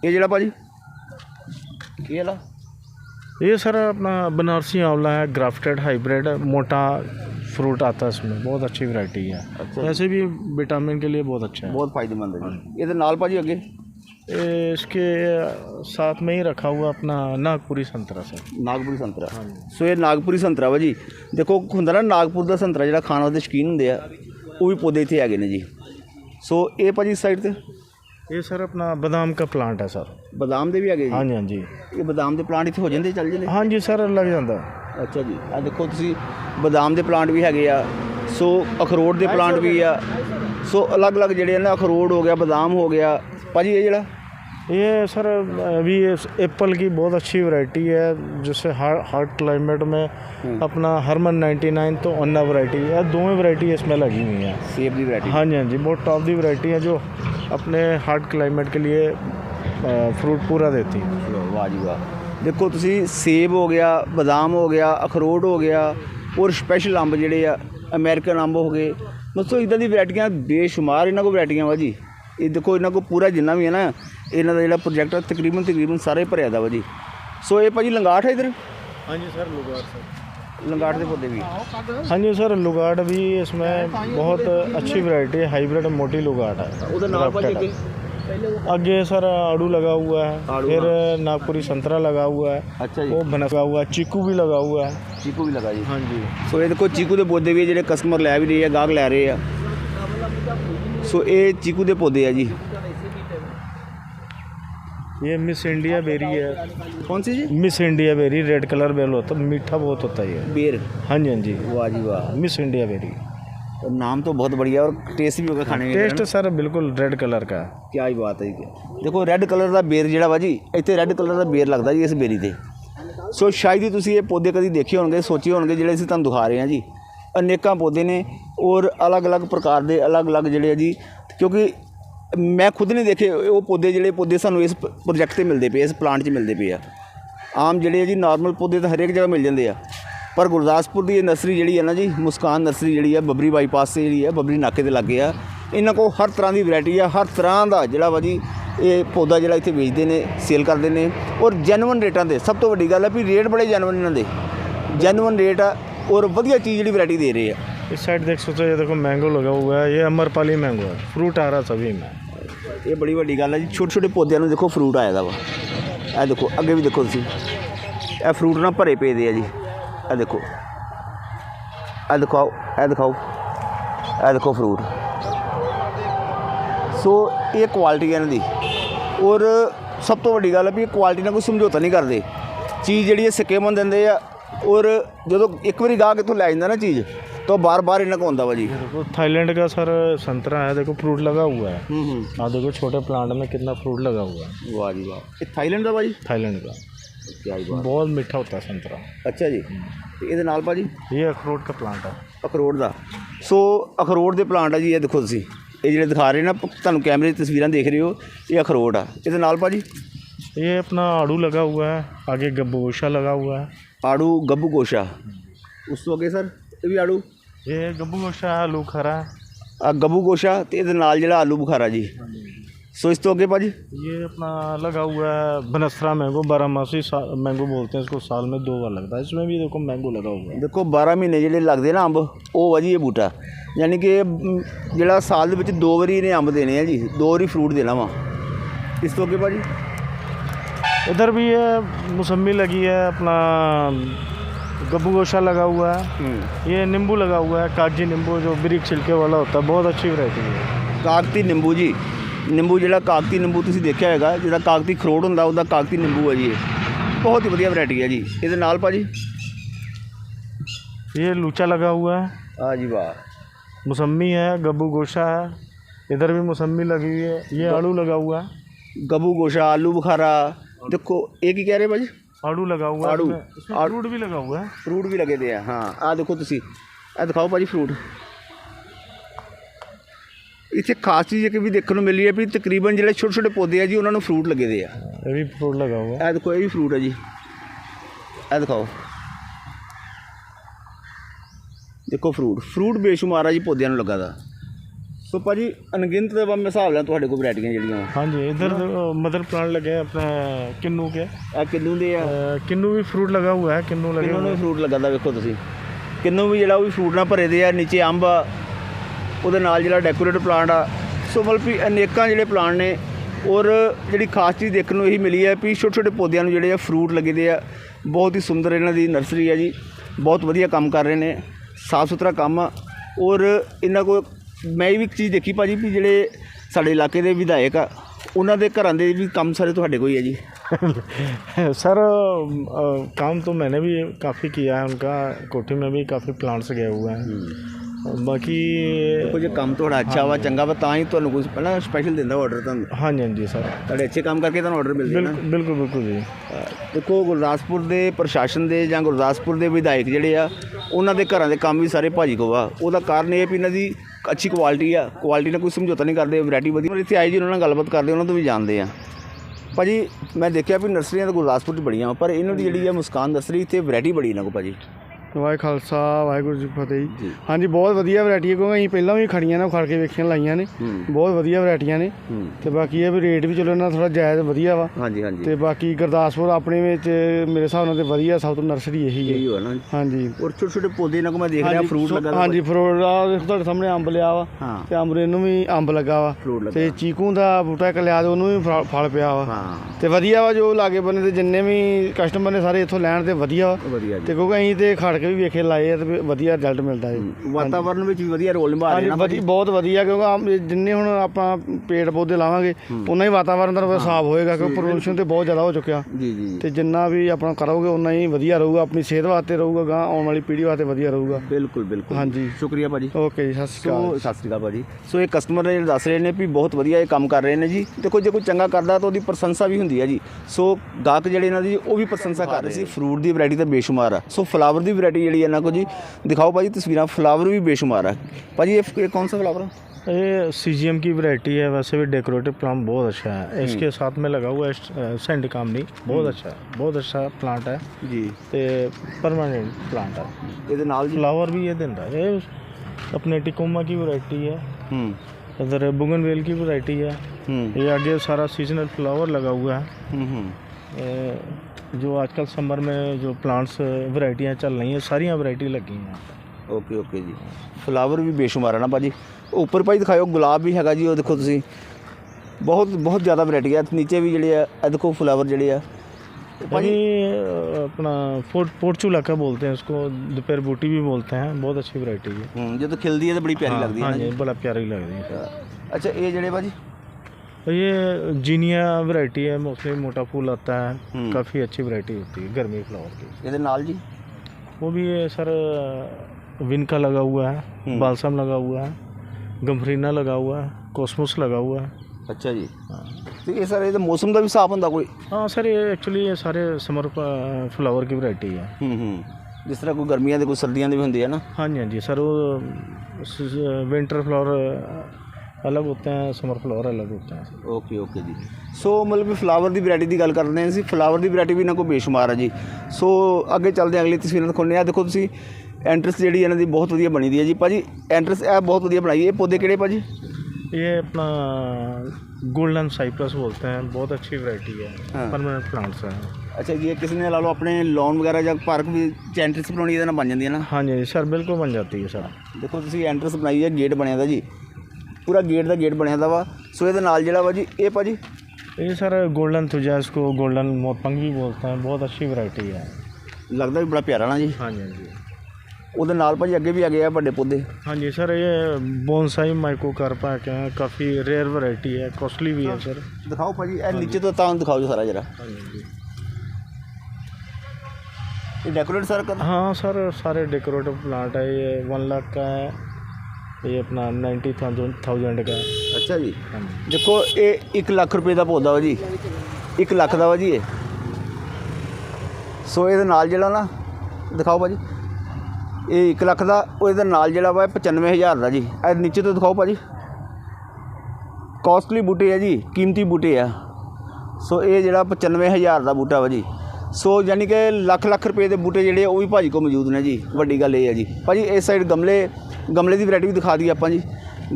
ये जड़ा भाजी? ये ला ये सर अपना बनारसी आंवला है ग्राफ्टेड हाइब्रिड मोटा फ्रूट आता है इसमें बहुत अच्छी वैरायटी है। अच्छा। ऐसे भी विटामिन के लिए बहुत अच्छा है। बहुत फ़ायदेमंद है हाँ ये तो नाल भाजी अगे ये इसके साथ में ही रखा हुआ अपना नागपुरी संतरा सर ਨਾਗਪੁਰੀ ਸੰਤਰਾ ਸੋ ਇਹ ਨਾਗਪੁਰੀ ਸੰਤਰਾ ਵਾ ਜੀ ਦੇਖੋ ਹੁੰਦਾ ਨਾ ਨਾਗਪੁਰ ਦਾ ਸੰਤਰਾ ਜਿਹੜਾ ਖਾਣ ਵਾਸਤੇ ਸ਼ੌਕੀਨ ਹੁੰਦੇ ਆ ਉਹ ਵੀ ਪੌਦੇ ਇੱਥੇ ਹੈਗੇ ਨੇ ਜੀ ਸੋ ਇਹ ਭਾਜੀ ਸਾਈਡ ਤੇ ये सर अपना बादाम का प्लांट है सर ਬਦਾਮ ਦੇ ਵੀ ਹੈਗੇ हाँ ਜੀ जी हाँ जी ਇਹ ਬਦਾਮ ਦੇ ਪਲਾਂਟ ਇੱਥੇ ਹੋ ਜਾਂਦੇ ਚੱਲ ਜਾਂਦੇ हाँ जी सर लग जाता ਅੱਛਾ ਜੀ ਆ ਦੇਖੋ ਤੁਸੀਂ ਬਦਾਮ ਦੇ ਪਲਾਂਟ ਵੀ ਹੈਗੇ ਆ ਸੋ ਅਖਰੋਟ ਦੇ ਪਲਾਂਟ ਵੀ ਆ ਸੋ ਅਲੱਗ-ਅਲੱਗ ਜਿਹੜੇ ਆ ਨਾ ਅਖਰੋਟ ਹੋ ਗਿਆ ਬਦਾਮ ਹੋ ਗਿਆ ਭਾਜੀ ਇਹ ਜਿਹੜਾ ये सर अभी ये एप्पल की बहुत अच्छी वैरायटी है जैसे हार्ड हार्ड क्लाइमेट में अपना हरमन 99 तो अन्ना वैरायटी है दोवें वैरायटी इसमें लगी हुई हैं ਸੇਬ ਦੀ ਵੈਰਾਈਟੀ हाँ जी हाँ जी बहुत टॉप दी वैरायटी है जो अपने हार्ड क्लाइमेट के लिए फ्रूट पूरा देती है ਵਾਹ ਜੀ ਵਾਹ ਦੇਖੋ ਤੁਸੀਂ ਸੇਬ ਹੋ ਗਿਆ ਬਦਾਮ ਹੋ ਗਿਆ ਅਖਰੋਟ ਹੋ ਗਿਆ ਔਰ ਸਪੈਸ਼ਲ ਅੰਬ ਜਿਹੜੇ ਆ ਅਮਰੀਕਨ ਅੰਬ ਹੋ ਗਏ ਮਤਲਬ ਇਦਾਂ ਦੀ ਵੈਰਾਈਟੀਆਂ ਬੇਸ਼ੁਮਾਰ ਇਹਨਾਂ ਕੋਲ ਵੈਰਾਈਟੀਆਂ ਵਾ ਜੀ ਇਹ ਦੇਖੋ ਇਹਨਾਂ ਕੋਲ ਪੂਰਾ ਜਿੰਨਾ ਵੀ ਹੈ ਨਾ ਇਹਨਾਂ ਦਾ ਜਿਹੜਾ ਪ੍ਰੋਜੈਕਟ ਆ ਤਕਰੀਬਨ ਤਕਰੀਬਨ ਸਾਰੇ ਭਰਿਆ ਦਾ ਵਾ ਜੀ ਸੋ ਇਹ ਭਾਜੀ ਲੰਗਾਟ ਹੈ ਇਧਰ हाँ जी सर लुगाड़ सर ਲੰਗਾਟ ਦੇ ਪੌਦੇ ਵੀ हाँ जी सर लुगाड़ भी इसमें बहुत अच्छी वैरायटी है हाइब्रिड मोटी लुगाड़ है ਉਹਦਾ ਨਾਮ ਭਾਜੀ ਅੱਗੇ आगे सर आड़ू लगा हुआ है आड़ू, फिर नागपुरी संतरा लगा हुआ है ਅੱਛਾ ਜੀ वो बनस लगा हुआ है चीकू भी लगा हुआ है ਚੀਕੂ ਵੀ ਲਗਾ ਜੀ हाँ जी ਸੋ ਇਹ ਦੇਖੋ ਚੀਕੂ ਦੇ ਪੌਦੇ ਵੀ ਆ ਜਿਹੜੇ ਕਸਟਮਰ ਲੈ ਵੀ ਰਹੇ ਆ ਗਾਹਕ ਲੈ ਰਹੇ ਆ ਸੋ ਇਹ ਚੀਕੂ ਦੇ ਪੌਦੇ ਆ ਜੀ ये मिस इंडिया बेरी है ਕੌਣ ਸੀ ਜੀ Miss India berry red colour bell होता है मीठा बहुत होता है ये ਬੇਰ हाँ जी हाँ जी वाह जी वाह मिस इंडिया बेरी और नाम तो बहुत बढ़िया और टेस्ट भी होगा खाने में टेस्ट सर बिल्कुल रेड कलर का है ਕੀ ਹੀ ਬਾਤ ਹੈ ਜੀ ਦੇਖੋ ਰੈੱਡ ਕਲਰ ਦਾ ਬੇਰ ਜਿਹੜਾ ਵਾ ਜੀ ਇੱਥੇ ਰੈੱਡ ਕਲਰ ਦਾ ਬੇਰ ਲੱਗਦਾ ਜੀ ਇਸ ਬੇਰੀ ਤੇ ਸੋ ਸ਼ਾਇਦ ਹੀ ਤੁਸੀਂ ਇਹ ਪੌਦੇ ਕਦੀ ਦੇਖੇ ਹੋਣਗੇ ਸੋਚੇ ਹੋਣਗੇ ਜਿਹੜੇ ਅਸੀਂ ਤੁਹਾਨੂੰ ਦਿਖਾ ਰਹੇ ਹਾਂ ਜੀ ਅਨੇਕਾਂ ਪੌਦੇ ਨੇ ਔਰ ਅਲੱਗ-ਅਲੱਗ ਪ੍ਰਕਾਰ ਦੇ ਅਲੱਗ-ਅਲੱਗ ਜਿਹੜੇ ਆ ਜੀ, ਕਿਉਂਕਿ ਮੈਂ ਖੁਦ ਨਹੀਂ ਦੇਖੇ, ਉਹ ਪੌਦੇ ਜਿਹੜੇ ਪੌਦੇ ਸਾਨੂੰ ਇਸ ਪ੍ਰੋਜੈਕਟ ਤੇ ਮਿਲਦੇ ਪਏ, ਇਸ ਪਲਾਂਟ 'ਚ ਮਿਲਦੇ ਪਏ ਆ। ਆਮ ਜਿਹੜੇ ਆ ਜੀ ਨਾਰਮਲ ਪੌਦੇ ਤਾਂ ਹਰੇਕ ਜਗ੍ਹਾ ਮਿਲ ਜਾਂਦੇ ਆ। ਪਰ ਗੁਰਦਾਸਪੁਰ ਦੀ ਇਹ ਨਰਸਰੀ ਜਿਹੜੀ ਹੈ ਨਾ ਜੀ, ਮੁਸਕਾਨ ਨਰਸਰੀ ਜਿਹੜੀ ਆ, ਬੱਬਰੀ ਬਾਈਪਾਸ ਤੇ ਜਿਹੜੀ ਆ, ਬੱਬਰੀ ਨਾਕੇ ਦੇ ਲੱਗੇ ਆ। ਇਹਨਾਂ ਕੋਲ ਹਰ ਤਰ੍ਹਾਂ ਦੀ ਵੈਰਾਈਟੀ ਆ, ਹਰ ਤਰ੍ਹਾਂ ਦਾ ਜਿਹੜਾ ਵਾ ਜੀ, ਇਹ ਪੌਦਾ ਜਿਹੜਾ ਇੱਥੇ ਵੇਚਦੇ ਨੇ ਸੇਲ ਕਰਦੇ ਨੇ। ਔਰ ਜੈਨੂਇਨ ਰੇਟਾਂ ਤੇ ਸਭ ਤੋਂ ਵੱਡੀ ਗੱਲ ਹੈ ਵੀ ਰੇਟ ਬੜੇ ਜੈਨੂਇਨ ਇਹਨਾਂ ਦੇ। ਜੈਨੂਇਨ ਰੇਟ ਆ ਔਰ ਵਧੀਆ ਚੀਜ਼ ਜਿਹੜੀ ਵੈਰਾਈਟੀ ਦੇ ਰਹੇ ਆ। इस साइड देख सकते हो ये देखो मैंगो लगा हुआ है ये अमरपाली मैंगो है फ्रूट आ रहा सभी में ਇਹ ਬੜੀ ਵੱਡੀ ਗੱਲ ਹੈ ਜੀ ਛੋਟੇ ਛੋਟੇ ਪੌਦਿਆਂ ਨੂੰ ਦੇਖੋ ਫਰੂਟ ਆਇਆ ਦਾ ਵਾ ਇਹ ਦੇਖੋ ਅੱਗੇ ਵੀ ਦੇਖੋ ਤੁਸੀਂ ਇਹ ਫਰੂਟ ਨਾਲ ਭਰੇ ਪਏ ਦੇ ਆ ਜੀ ਇਹ ਦੇਖੋ ਇਹ ਦਿਖਾਓ ਇਹ ਦਿਖਾਓ ਇਹ ਦੇਖੋ ਫਰੂਟ ਸੋ ਇਹ ਕੁਆਲਿਟੀ ਹੈ ਇਹਨਾਂ ਦੀ ਔਰ ਸਭ ਤੋਂ ਵੱਡੀ ਗੱਲ ਹੈ ਵੀ ਇਹ ਕੁਆਲਿਟੀ ਨਾਲ ਕੋਈ ਸਮਝੌਤਾ ਨਹੀਂ ਕਰਦੇ ਚੀਜ਼ ਜਿਹੜੀ ਹੈ ਸਿੱਕੇਮਨ ਦਿੰਦੇ ਆ ਔਰ ਜਦੋਂ ਇੱਕ ਵਾਰੀ ਗਾਹਕ ਇੱਥੋਂ ਲੈ ਜਾਂਦਾ ਨਾ ਚੀਜ਼ ਤਾਂ ਬਾਰ-ਬਾਰ ਇਹਨਾਂ ਕੋਲ ਆਉਂਦਾ ਵਾ ਜੀ ये देखो थाईलैंड का सर संतरा है देखो फ्रूट लगा हुआ है ਹੂੰ ਹੂੰ हाँ देखो छोटे प्लांट में कितना फ्रूट लगा हुआ है ਵਾਹ ਜੀ ਵਾਹ ਇਹ ਥਾਈਲੈਂਡ ਦਾ ਵਾ ਜੀ थाईलैंड का ਕੀ ਬਾਤ बहुत मीठा होता है संतरा ਅੱਛਾ ਜੀ ਤੇ ਇਹਦੇ ਨਾਲ ਭਾਜੀ ये अखरोट का प्लांट है ਅਖਰੋਟ ਦਾ ਸੋ ਅਖਰੋਟ ਦੇ ਪਲਾਂਟ ਆ ਜੀ ਇਹ ਦੇਖੋ ਤੁਸੀਂ ਇਹ ਜਿਹੜੇ ਦਿਖਾ ਰਹੇ ਨਾ ਪ- ਤੁਹਾਨੂੰ ਕੈਮਰੇ 'ਚ ਤਸਵੀਰਾਂ ਦੇਖ ਰਹੇ ਹੋ ਇਹ ਅਖਰੋਟ ਆ ਇਹਦੇ ਨਾਲ ਭਾਜੀ ये अपना आड़ू लगा हुआ है आगे गब्बूशा लगा हुआ है ਆੜੂ ਗੱਬੂ ਗੋਸ਼ਾ ਉਸ ਤੋਂ ਅੱਗੇ ਸਰ ਇਹ ਵੀ ਆੜੂ ये गब्बूशा है आलू खरा है ਆ ਗੱਬੂ ਗੋਸ਼ਾ ਤੇ ਇਹਦੇ ਨਾਲ ਜਿਹੜਾ ਆਲੂ ਬੁਖਾਰਾ ਜੀ ਸੋ ਇਸ ਤੋਂ ਅੱਗੇ ਭਾਜੀ ये अपना लगा हुआ है बनसरा मैंगो बारहमासी सा- मैंगो बोलते हैं इसको साल में दो बार लगता है इसमें भी देखो मैंगो लगा हुआ है ਦੇਖੋ 12 ਮਹੀਨੇ ਜਿਹੜੇ ਲੱਗਦੇ ਨਾ ਅੰਬ ਉਹ ਵਾ ਜੀ ਇਹ ਬੂਟਾ ਯਾਨੀ ਕਿ ਇਹ, ਮ, ਜਿਹੜਾ ਸਾਲ ਦੇ ਵਿੱਚ ਦੋ ਵਾਰੀ ਇਹਨੇ ਅੰਬ ਦੇਣੇ ਆ ਜੀ ਦੋ ਵਾਰੀ ਫਰੂਟ ਦੇਣਾ ਵਾ ਇਸ ਤੋਂ ਅੱਗੇ ਭਾਜੀ इधर भी ये मौसमी लगी है अपना गब्बू गोशा लगा हुआ है ਹੂੰ ये नींबू लगा हुआ है कागजी नींबू जो ब्रिक छिलके वाला होता है बहुत अच्छी वैरायटी है ਕਾਗਤੀ ਨਿੰਬੂ ਜੀ ਨਿੰਬੂ ਜਿਹੜਾ ਕਾਗਤੀ ਨਿੰਬੂ ਤੁਸੀਂ ਦੇਖਿਆ ਹੋਏਗਾ ਜਿਹੜਾ ਕਾਗਤੀ ਖਰੋਟ ਹੁੰਦਾ ਉਹਦਾ ਕਾਗਤੀ ਨਿੰਬੂ ਹੈ ਜੀ ਇਹ ਬਹੁਤ ਹੀ ਵਧੀਆ ਵੈਰਾਈਟੀ ਹੈ ਜੀ ਇਹਦੇ ਨਾਲ ਭਾਜੀ ये लूचा लगा हुआ है ਆ ਜੀ ਵਾਹ मौसमी है गब्बू गोशा है इधर भी मौसमी लगी हुई है ये आड़ू लगा हुआ है ਗਬੂ ਗੋਸ਼ਾ ਆਲੂ ਬੁਖਾਰਾ ਦੇਖੋ ਇਹ ਕੀ ਕਹਿ ਰਹੇ ਭਾਜੀ आड़ू लगा हुआ है आड़ू। इसमें- इसमें आड़ू। फ्रूट भी लगा हुआ है ਫਰੂਟ ਵੀ ਲੱਗੇ ਦੇ ਆ ਹਾਂ ਆ ਦੇਖੋ ਤੁਸੀਂ ਇਹ ਦਿਖਾਓ ਭਾਜੀ ਫਰੂਟ ਇੱਥੇ ਖਾਸ ਚੀਜ਼ ਇੱਕ ਵੀ ਦੇਖਣ ਨੂੰ ਮਿਲੀ ਹੈ ਵੀ ਤਕਰੀਬਨ ਜਿਹੜੇ ਛੋਟੇ ਛੋਟੇ ਪੌਦੇ ਆ ਜੀ ਉਹਨਾਂ ਨੂੰ ਫਰੂਟ ਲੱਗੇ ਦੇ ਆ ये भी फ्रूट लगा हुआ है ਇਹ ਦੇਖੋ ਇਹ ਵੀ ਫਰੂਟ ਹੈ ਜੀ ਇਹ ਦਿਖਾਓ ਦੇਖੋ ਫਰੂਟ ਫਰੂਟ ਬੇਸ਼ੁਮਾਰ ਆ ਜੀ ਪੌਦਿਆਂ ਨੂੰ ਲੱਗਾ ਦਾ ਸੋ ਭਾਜੀ ਅਣਗਿਣਤ ਮੈਂ ਹਿਸਾਬ ਨਾਲ ਤੁਹਾਡੇ ਕੋਲ ਵੈਰਾਈਟੀਆਂ ਜਿਹੜੀਆਂ हाँ जी इधर देखो मदर प्लांट लगे हैं अपने किन्नू के ਆ ਕਿੰਨੂ ਦੇ ਆ अ, किन्नू भी फ्रूट लगा हुआ है किन्नू लगे ਕਿੰਨੂ हुए ਨੂੰ ਫਰੂਟ ਲੱਗਾ ਦਾ ਵੇਖੋ ਤੁਸੀਂ ਕਿੰਨੂ ਵੀ ਜਿਹੜਾ ਉਹ ਵੀ ਫਰੂਟ ਨਾਲ ਭਰੇ ਦੇ ਆ ਨੀਚੇ ਅੰਬ ਆ ਉਹਦੇ ਨਾਲ ਜਿਹੜਾ ਡੈਕੋਰੇਟਿਵ ਪਲਾਂਟ ਆ ਸੋ ਮਤਲਬ ਵੀ ਅਨੇਕਾਂ ਜਿਹੜੇ ਪਲਾਂਟ ਨੇ ਔਰ ਜਿਹੜੀ ਖਾਸ ਚੀਜ਼ ਦੇਖਣ ਨੂੰ ਇਹੀ ਮਿਲੀ ਹੈ ਵੀ ਛੋਟੇ ਛੋਟੇ ਪੌਦਿਆਂ ਨੂੰ ਜਿਹੜੇ ਆ ਫਰੂਟ ਲੱਗੇ ਦੇ ਆ ਬਹੁਤ ਹੀ ਸੁੰਦਰ ਇਹਨਾਂ ਦੀ ਨਰਸਰੀ ਹੈ ਜੀ ਬਹੁਤ ਵਧੀਆ ਕੰਮ ਕਰ ਰਹੇ ਨੇ ਸਾਫ ਸੁਥਰਾ ਕੰਮ ਆ ਔਰ ਇਹਨਾਂ ਕੋਲ ਮੈਂ ਇਹ ਵੀ ਇੱਕ ਚੀਜ਼ ਦੇਖੀ ਭਾਜੀ ਵੀ ਜਿਹੜੇ ਸਾਡੇ ਇਲਾਕੇ ਦੇ ਵਿਧਾਇਕ ਆ ਉਹਨਾਂ ਦੇ ਘਰਾਂ ਦੇ ਵੀ ਕੰਮ ਸਾਰੇ ਤੁਹਾਡੇ ਕੋਲ ਹੀ ਹੈ ਜੀ सर अ, काम तो मैंने भी काफ़ी किया है उनका कोठी में भी काफ़ी प्लांट्स गए हुए हैं ਬਾਕੀ ਕੁਝ ਕੰਮ ਤੁਹਾਡਾ ਅੱਛਾ ਵਾ ਚੰਗਾ ਵਾ ਤਾਂ ਹੀ ਤੁਹਾਨੂੰ ਕੁਝ ਪਹਿਲਾਂ ਸਪੈਸ਼ਲ ਦਿੰਦਾ ਆਰਡਰ ਤੁਹਾਨੂੰ। ਹਾਂਜੀ ਹਾਂਜੀ ਸਰ। ਤੁਹਾਡੇ ਅੱਛੇ ਕੰਮ ਕਰਕੇ ਤੁਹਾਨੂੰ ਆਰਡਰ ਮਿਲਦੇ ਨਾ। ਬਿਲਕੁਲ ਬਿਲਕੁਲ ਜੀ। ਦੇਖੋ ਗੁਰਦਾਸਪੁਰ ਦੇ ਪ੍ਰਸ਼ਾਸਨ ਦੇ ਜਾਂ ਗੁਰਦਾਸਪੁਰ ਦੇ ਵਿਧਾਇਕ ਜਿਹੜੇ ਆ ਉਹਨਾਂ ਦੇ ਘਰਾਂ ਦੇ ਕੰਮ ਵੀ ਸਾਰੇ ਭਾਜੀ ਕੋ ਉਹਦਾ ਕਾਰਨ ਇਹ ਵੀ ਇਹਨਾਂ ਦੀ ਅੱਛੀ ਕੁਆਲਿਟੀ ਆ। ਕੁਆਲਿਟੀ ਨਾਲ ਕੋਈ ਸਮਝੌਤਾ ਨਹੀਂ ਕਰਦੇ ਵੈਰਾਈਟੀ ਵਧੀਆ। ਇੱਥੇ ਆਏ ਜੀ ਉਹਨਾਂ ਨਾਲ ਗੱਲਬਾਤ ਕਰਦੇ ਉਹਨਾਂ ਤੋਂ ਵੀ ਜਾਣਦੇ ਆ। ਭਾਜੀ ਮੈਂ ਦੇਖਿਆ ਵੀ ਨਰਸਰੀਆਂ ਤਾਂ ਗੁਰਦਾਸਪੁਰ 'ਚ ਬੜੀਆਂ ਪਰ ਇਹਨਾਂ ਦੀ ਜਿਹੜੀ ਆ ਮੁਸਕਾਨ ਨਰਸਰੀ ਇੱਥੇ ਵੈਰਾਈਟੀ ਬੜੀ ਇਹਨਾਂ ਕੋ ਭਾਜੀ। ਵਾਹਿ ਖਾਲਸਾ ਵਾਹਿਗੁਰੂ ਜੀ ਫਤਿਹ ਜੀ। ਹਾਂਜੀ ਬਹੁਤ ਵਧੀਆ ਵੈਰਾਈਟੀ ਹੈ ਕਿਉਂਕਿ ਅਸੀਂ ਪਹਿਲਾਂ ਵੀ ਖੜੀਆਂ ਨੇ ਖੜ ਕੇ ਵੇਖੀਆਂ ਲਾਈਆਂ ਨੇ। ਬਹੁਤ ਵਧੀਆ ਵੈਰਾਈਟੀਆਂ ਨੇ। ਹੂੰ। ਤੇ ਬਾਕੀ ਇਹ ਵੀ ਰੇਟ ਵੀ ਚਲੋ ਇਹਨਾਂ ਥੋੜਾ ਜਾਇਜ਼ ਵਧੀਆ ਵਾ। ਹਾਂਜੀ ਹਾਂਜੀ। ਤੇ ਬਾਕੀ ਗੁਰਦਾਸਪੁਰ ਆਪਣੇ ਵਿੱਚ ਮੇਰੇ ਹਿਸਾਬ ਨਾਲ ਤੇ ਵਧੀਆ ਸਭ ਤੋਂ ਨਰਸਰੀ ਇਹੀ ਹੈ। ਇਹੀ ਹਾਂਜੀ। ਔਰ ਛੋਟੇ ਛੋਟੇ ਪੌਦੇ ਇਹਨਾਂ ਕੋ ਮੈਂ ਦੇਖ ਰਿਹਾ ਫਰੂਟ ਸੋ- ਲੱਗਾ ਦਾ ਹਾਂਜੀ ਫਰੂਟ ਆ ਦੇਖੋ ਤੁਹਾਡੇ ਸਾਹਮਣੇ ਅੰਬ ਲਿਆ ਵਾ। ਹਾਂ। ਤੇ ਅੰਬ ਨੂੰ ਵੀ ਅੰਬ ਲੱਗਾ ਵਾ। ਫਰੂਟ ਲੱਗਾ। ਤੇ ਚੀਕੂ ਦਾ ਬੂਟਾ ਇੱਕ ਲਿਆ ਤੇ ਉਹਨੂੰ ਵੀ ਫਲ- ਫਲ ਪਿਆ ਵਾ। ਹਾਂ। ਤੇ ਵਧੀਆ ਵਾ ਜੋ ਲਾਗੇ ਬੰਨੇ ਤੇ ਜਿੰਨੇ ਵੀ ਕਸਟਮਰ ਨੇ ਸਾਰੇ ਇੱਥੋਂ ਲੈਣ ਤੇ ਵਧੀਆ ਵਾ। ਵਧੀਆ ਜੀ। ਤੇ ਕਿਉਂਕਿ ਅਸੀਂ ਤੇ ਖੜ ਕੇ ਵੀ ਵੇਖੇ ਲਾਏ ਆ ਤੇ ਵੀ ਵਧੀਆ ਰਿਜ਼ਲਟ ਮਿਲਦਾ ਜੀ। ਵਾਤਾਵਰਨ ਵਿੱਚ ਵੀ ਵਧੀਆ ਰੋਲ ਨਿਭਾ ਰਹੇ ਹਾਂਜੀ ਨਾ ਵਧੀ ਬਹੁਤ ਵਧੀਆ ਕਿਉਂਕਿ ਆਮ ਜਿੰਨੇ ਹੁਣ ਆਪਾਂ ਪੇੜ ਪੌਦੇ ਲਾਵਾਂਗੇ ਉਨਾ ਹੀ ਵਾਤਾਵਰਨ ਦਾ ਸਾਫ਼ ਹੋਏਗਾ ਕਿਉਂਕਿ ਪੋਲੂਸ਼ਨ ਤੇ ਬਹੁਤ ਜ਼ਿਆਦਾ ਹੋ ਚੁੱਕਿਆ। ਜੀ ਜੀ ਤੇ ਜਿੰਨਾ ਵੀ ਆਪਣਾ ਕਰੋਗੇ ਉਨਾ ਹੀ ਵਧੀਆ ਰਹੂਗਾ ਆਪਣੀ ਸਿਹਤ ਵਾਸਤੇ ਰਹੂਗਾ ਗਾਂ ਆਉਣ ਵਾਲੀ ਪੀੜ੍ਹੀ ਵਾਸਤੇ ਵਧੀਆ ਰਹੂਗਾ। ਬਿਲਕੁਲ ਬਿਲਕੁਲ। ਹਾਂਜੀ। ਸ਼ੁਕਰੀਆ ਭਾਜੀ। ਓਕੇ ਜੀ ਸਤਿ ਸ਼੍ਰੀ ਅਕਾਲ। ਸੋ ਸਤਿ ਸ਼੍ਰੀ ਅਕਾਲ ਭਾਜੀ। ਸੋ ਇਹ ਕਸਟਮਰ ਜਿਹੜੇ ਦੱਸ ਰਹੇ ਨੇ ਵੀ ਬਹੁਤ ਵਧੀਆ ਇਹ ਕੰਮ ਕਰ ਰਹੇ ਨੇ ਜੀ। ਦੇਖੋ ਜੇ ਕੋਈ ਚੰਗਾ ਕਰਦਾ ਤਾਂ ਉਹਦੀ ਪ੍ਰਸ਼ੰਸਾ ਵੀ ਹੁੰਦੀ ਹੈ ਜੀ। ਸੋ ਗਾਹਕ ਜਿਹੜੇ ਇਹਨਾਂ ਦੀ ਉਹ ਵੀ ਪ੍ਰਸ਼ੰਸਾ ਕਰ ਰਹੇ ਸੀ। ਫਰੂਟ ਦੀ ਵੈਰਾਈਟੀ ਤਾਂ ਬੇਸ਼ੁਮਾਰ ਆ। ਸੋ ਫਲਾਵਰ ਦੀ ਵੈਰਾਈਟੀ ਵੈਰਾਈਟੀ ਜਿਹੜੀ ਇਹਨਾਂ ਕੋ ਜੀ ਦਿਖਾਓ ਭਾਜੀ ਤਸਵੀਰਾਂ ਫਲਾਵਰ ਵੀ ਬੇਸ਼ੁਮਾਰ ਹੈ ਭਾਜੀ ਇਹ ਕੌਣ ਸਾ ਫਲਾਵਰ ਹੈ ये सीजीएम की वैरायटी है वैसे भी डेकोरेटिव प्लांट बहुत अच्छा है इसके साथ में लगा हुआ है सेंड कामनी बहुत अच्छा है बहुत अच्छा प्लांट है जी ते परमानेंट प्लांट है ਇਹਦੇ ਨਾਲ ਜੀ फ्लावर भी ये दिन रहा है ये अपने टिकोमा की वैरायटी है ਹੂੰ इधर बुगनवेल की वैरायटी है ਹੂੰ ये आगे सारा सीजनल फ्लावर लगा हुआ है ਹੂੰ ਹੂੰ जो आजकल समर में जो प्लांट्स वैरायटियाँ चल रही हैं सारियाँ वैरायटी लगी हैं ਓਕੇ ਓਕੇ ਜੀ ਫਲਾਵਰ ਵੀ ਬੇਸ਼ੁਮਾਰ ਹੈ ਨਾ ਭਾਜੀ ਉੱਪਰ ਭਾਈ ਦਿਖਾਓ ਗੁਲਾਬ ਵੀ ਹੈਗਾ ਜੀ ਉਹ ਦੇਖੋ ਤੁਸੀਂ ਬਹੁਤ ਬਹੁਤ ਜ਼ਿਆਦਾ ਵੈਰਾਈਟੀ ਹੈ ਨੀਚੇ ਵੀ ਜਿਹੜੇ ਆ ਇਹ ਦੇਖੋ ਫਲਾਵਰ ਜਿਹੜੇ ਆ भाई अपना पोर्ट पोर्चूला का बोलते हैं उसको दोपहर बूटी भी बोलते हैं बहुत अच्छी वैरायटी है ਹੂੰ ਜਦੋਂ ਖਿਲਦੀ ਹੈ ਤਾਂ ਬੜੀ ਪਿਆਰੀ ਲੱਗਦੀ ਹੈ हाँ ਨਾ जी ਜੀ बड़ा प्यारी लग रही है ਅੱਛਾ ਇਹ ਜਿਹੜੇ ਭਾਜੀ तो ये जीनिया वैरायटी है मोस्टली मोटा फूल आता है हम्म। काफ़ी अच्छी वैरायटी होती है गर्मी फ्लावर की ਇਹਦੇ ਨਾਲ ਜੀ वो भी ये सर विनका लगा हुआ है हम्म। बालसम लगा हुआ है गम्फरीना लगा हुआ है कोसमोस लगा हुआ है ਅੱਛਾ ਜੀ ਤੇ ਇਹ ਸਾਰੇ ਇਹਦੇ ਮੌਸਮ ਦਾ ਵੀ ਹਿਸਾਬ ਹੁੰਦਾ ਕੋਈ हाँ सर ये एक्चुअली ये सारे समर फ्लावर की वैरायटी है ਹੂੰ ਹੂੰ ਜਿਸ ਤਰ੍ਹਾਂ ਕੋਈ ਗਰਮੀਆਂ ਦੇ ਕੋਈ ਸਰਦੀਆਂ ਦੇ ਵੀ ਹੁੰਦੇ ਆ ਨਾ हाँ जी हाँ जी सर वो विंटर फ्लावर अलग होते हैं समर फ्लावर अलग होते हैं ਓਕੇ ਓਕੇ ਜੀ ਸੋ ਮਤਲਬ ਵੀ ਫਲਾਵਰ ਦੀ ਵੈਰਾਈਟੀ ਦੀ ਗੱਲ ਕਰਦੇ ਹਾਂ ਅਸੀਂ ਫਲਾਵਰ ਦੀ ਵੈਰਾਈਟੀ ਵੀ ਇਹਨਾਂ ਕੋਲ ਬੇਸ਼ੁਮਾਰ ਹੈ ਜੀ ਸੋ ਅੱਗੇ ਚੱਲਦੇ ਹਾਂ ਅਗਲੀ ਤਸਵੀਰਾਂ ਦਿਖਾਉਂਦੇ ਆ ਦੇਖੋ ਤੁਸੀਂ ਐਂਟਰਸ ਜਿਹੜੀ ਇਹਨਾਂ ਦੀ ਬਹੁਤ ਵਧੀਆ ਬਣੀ ਦੀ ਹੈ ਜੀ ਭਾਜੀ ਐਂਟਰਸ ਇਹ ਬਹੁਤ ਵਧੀਆ ਬਣਾਈ ਹੈ ਇਹ ਪੌਦੇ ਕਿਹੜੇ ਭਾਜੀ ये अपना गोल्डन साइप्रस बोलते हैं बहुत अच्छी वैरायटी है हाँ। परमानेंट प्लांट्स हैं ਅੱਛਾ ਜੀ ਇਹ ਕਿਸੇ ਨੇ ਲਾ ਲਓ ਆਪਣੇ ਲੋਨ ਵਗੈਰਾ ਜਾਂ ਪਾਰਕ ਵੀ ਚ ਐਂਟਰਸ ਬਣਾਉਣੀ ਇਹਦੇ ਨਾਲ ਬਣ ਜਾਂਦੀ ਹੈ ਨਾ हाँ जी सर बिल्कुल बन जाती है सर ਦੇਖੋ ਤੁਸੀਂ ਐਂਟਰਸ ਬਣਾਈ ਹੈ ਗੇਟ ਬਣਿਆ ਦਾ ਜੀ ਪੂਰਾ ਗੇਟ ਦਾ ਗੇਟ ਬਣਿਆ ਦਾ ਵਾ ਸੋ ਇਹਦੇ ਨਾਲ ਜਿਹੜਾ ਵਾ ਜੀ ਇਹ ਭਾਜੀ ये सर गोल्डन थुजा इसको गोल्डन मोरपंख भी बोलते हैं बहुत अच्छी वैरायटी है ਲੱਗਦਾ ਵੀ ਬੜਾ ਪਿਆਰਾ ਨਾ ਜੀ हाँ जी हाँ जी ਉਹਦੇ ਨਾਲ ਭਾਜੀ ਅੱਗੇ ਵੀ ਹੈਗੇ ਆ ਵੱਡੇ ਪੌਦੇ हाँ जी सर ये बोनसाई माइको कार्पा के हैं काफ़ी रेयर वैरायटी है कॉस्टली भी है सर ਦਿਖਾਓ ਭਾਜੀ ਇਹ ਨੀਚੇ ਤੋਂ ਤਾਂ ਦਿਖਾਓ ਜੀ ਸਾਰਾ ਜਰਾ हाँ जी हाँ जी ਇਹ ਡੈਕੋਰੇਟ ਸਰ ਕਰ हाँ सर सारे डेकोरेटिव प्लांट है ये वन लाख का है ਇਹ ਆਪਣਾ 90000 ਦਾ। ਅੱਛਾ ਜੀ। ਦੇਖੋ ਇਹ 1 ਲੱਖ ਰੁਪਏ ਦਾ ਪੌਦਾ ਵਾ ਜੀ। 1 ਲੱਖ ਦਾ ਵਾ ਜੀ ਇਹ। ਸੋ ਇਹਦੇ ਨਾਲ ਜਿਹੜਾ ਨਾ ਦਿਖਾਓ ਭਾਜੀ। ਇਹ 1 ਲੱਖ ਦਾ ਉਹ ਇਹਦੇ ਨਾਲ ਜਿਹੜਾ ਵਾ 95000 ਦਾ ਜੀ। ਇਹ ਨੀਚੇ ਤੋਂ ਦਿਖਾਓ ਭਾਜੀ। ਕਾਸਟਲੀ ਬੂਟੇ ਆ ਜੀ ਕੀਮਤੀ ਬੂਟੇ ਆ। ਸੋ ਇਹ ਜਿਹੜਾ 95000 ਦਾ ਬੂਟਾ ਵਾ ਜੀ। ਸੋ ਯਾਨੀ ਕਿ ਲੱਖ ਲੱਖ ਰੁਪਏ ਦੇ ਬੂਟੇ ਜਿਹੜੇ ਉਹ ਵੀ ਭਾਜੀ ਕੋਲ ਮੌਜੂਦ ਨੇ ਜੀ। ਵੱਡੀ ਗੱਲ ਇਹ ਆ ਜੀ। ਭਾਜੀ ਇਸ ਸਾਈਡ ਗਮਲੇ ਗਮਲੇ ਦੀ ਵੈਰਾਈਟੀ ਵੀ ਦਿਖਾ ਦਈਏ ਆਪਾਂ ਜੀ।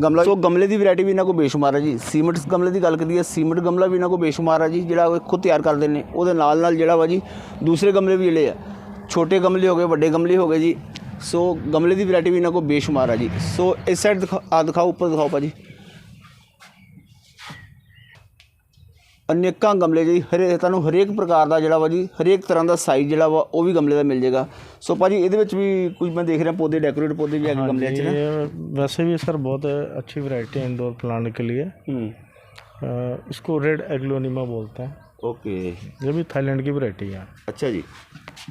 ਗਮਲਾ ਸੋ ਗਮਲੇ ਦੀ ਵੈਰਾਈਟੀ ਵੀ ਇਹਨਾਂ ਕੋਲ ਬੇਸ਼ੁਮਾਰ ਹੈ ਜੀ। ਸੀਮੈਂਟ ਗਮਲੇ ਦੀ ਗੱਲ ਕਰੀਏ, ਸੀਮੈਂਟ ਗਮਲਾ ਵੀ ਇਹਨਾਂ ਕੋਲ ਬੇਸ਼ੁਮਾਰ ਹੈ ਜੀ, ਜਿਹੜਾ ਉਹ ਖੁਦ ਤਿਆਰ ਕਰਦੇ ਨੇ। ਉਹਦੇ ਨਾਲ ਨਾਲ ਜਿਹੜਾ ਵਾ ਜੀ, ਦੂਸਰੇ ਗਮਲੇ ਵੀ ਜਿਹੜੇ ਆ, ਛੋਟੇ ਗਮਲੇ ਹੋ ਗਏ, ਵੱਡੇ ਗਮਲੇ ਹੋ ਗਏ ਜੀ। ਸੋ ਗਮਲੇ ਦੀ ਵੈਰਾਈਟੀ ਵੀ ਇਹਨਾਂ ਕੋਲ ਬੇਸ਼ੁਮਾਰ ਹੈ ਜੀ। ਸੋ ਇਸ ਸਾਈਡ ਦਿਖਾ ਆ ਦਿਖਾਓ, ਉੱਪਰ ਦਿਖਾਓ ਭਾਜੀ ਅਨੇਕਾਂ ਗਮਲੇ ਜੀ ਹਰੇ ਤੁਹਾਨੂੰ ਹਰੇਕ ਪ੍ਰਕਾਰ ਦਾ ਜਿਹੜਾ ਵਾ ਜੀ ਹਰੇਕ ਤਰ੍ਹਾਂ ਦਾ ਸਾਈਜ਼ ਜਿਹੜਾ ਵਾ ਉਹ ਵੀ ਗਮਲੇ ਦਾ ਮਿਲ ਜਾਏਗਾ ਸੋ ਭਾਜੀ ਇਹਦੇ ਵਿੱਚ ਵੀ ਕੁਝ ਮੈਂ ਦੇਖ ਰਿਹਾ ਪੌਦੇ ਡੈਕੋਰੇਟ ਪੌਦੇ ਵੀ ਹੈਗੇ ਗਮਲਿਆਂ 'ਚ ਨਾ ये वैसे भी सर बहुत अच्छी वैरायटी है इंडोर प्लांट के लिए ਹੂੰ अ, इसको रेड एग्लोनिमा बोलते हैं ਓਕੇ ये भी थाईलैंड की वैरायटी है ਅੱਛਾ ਜੀ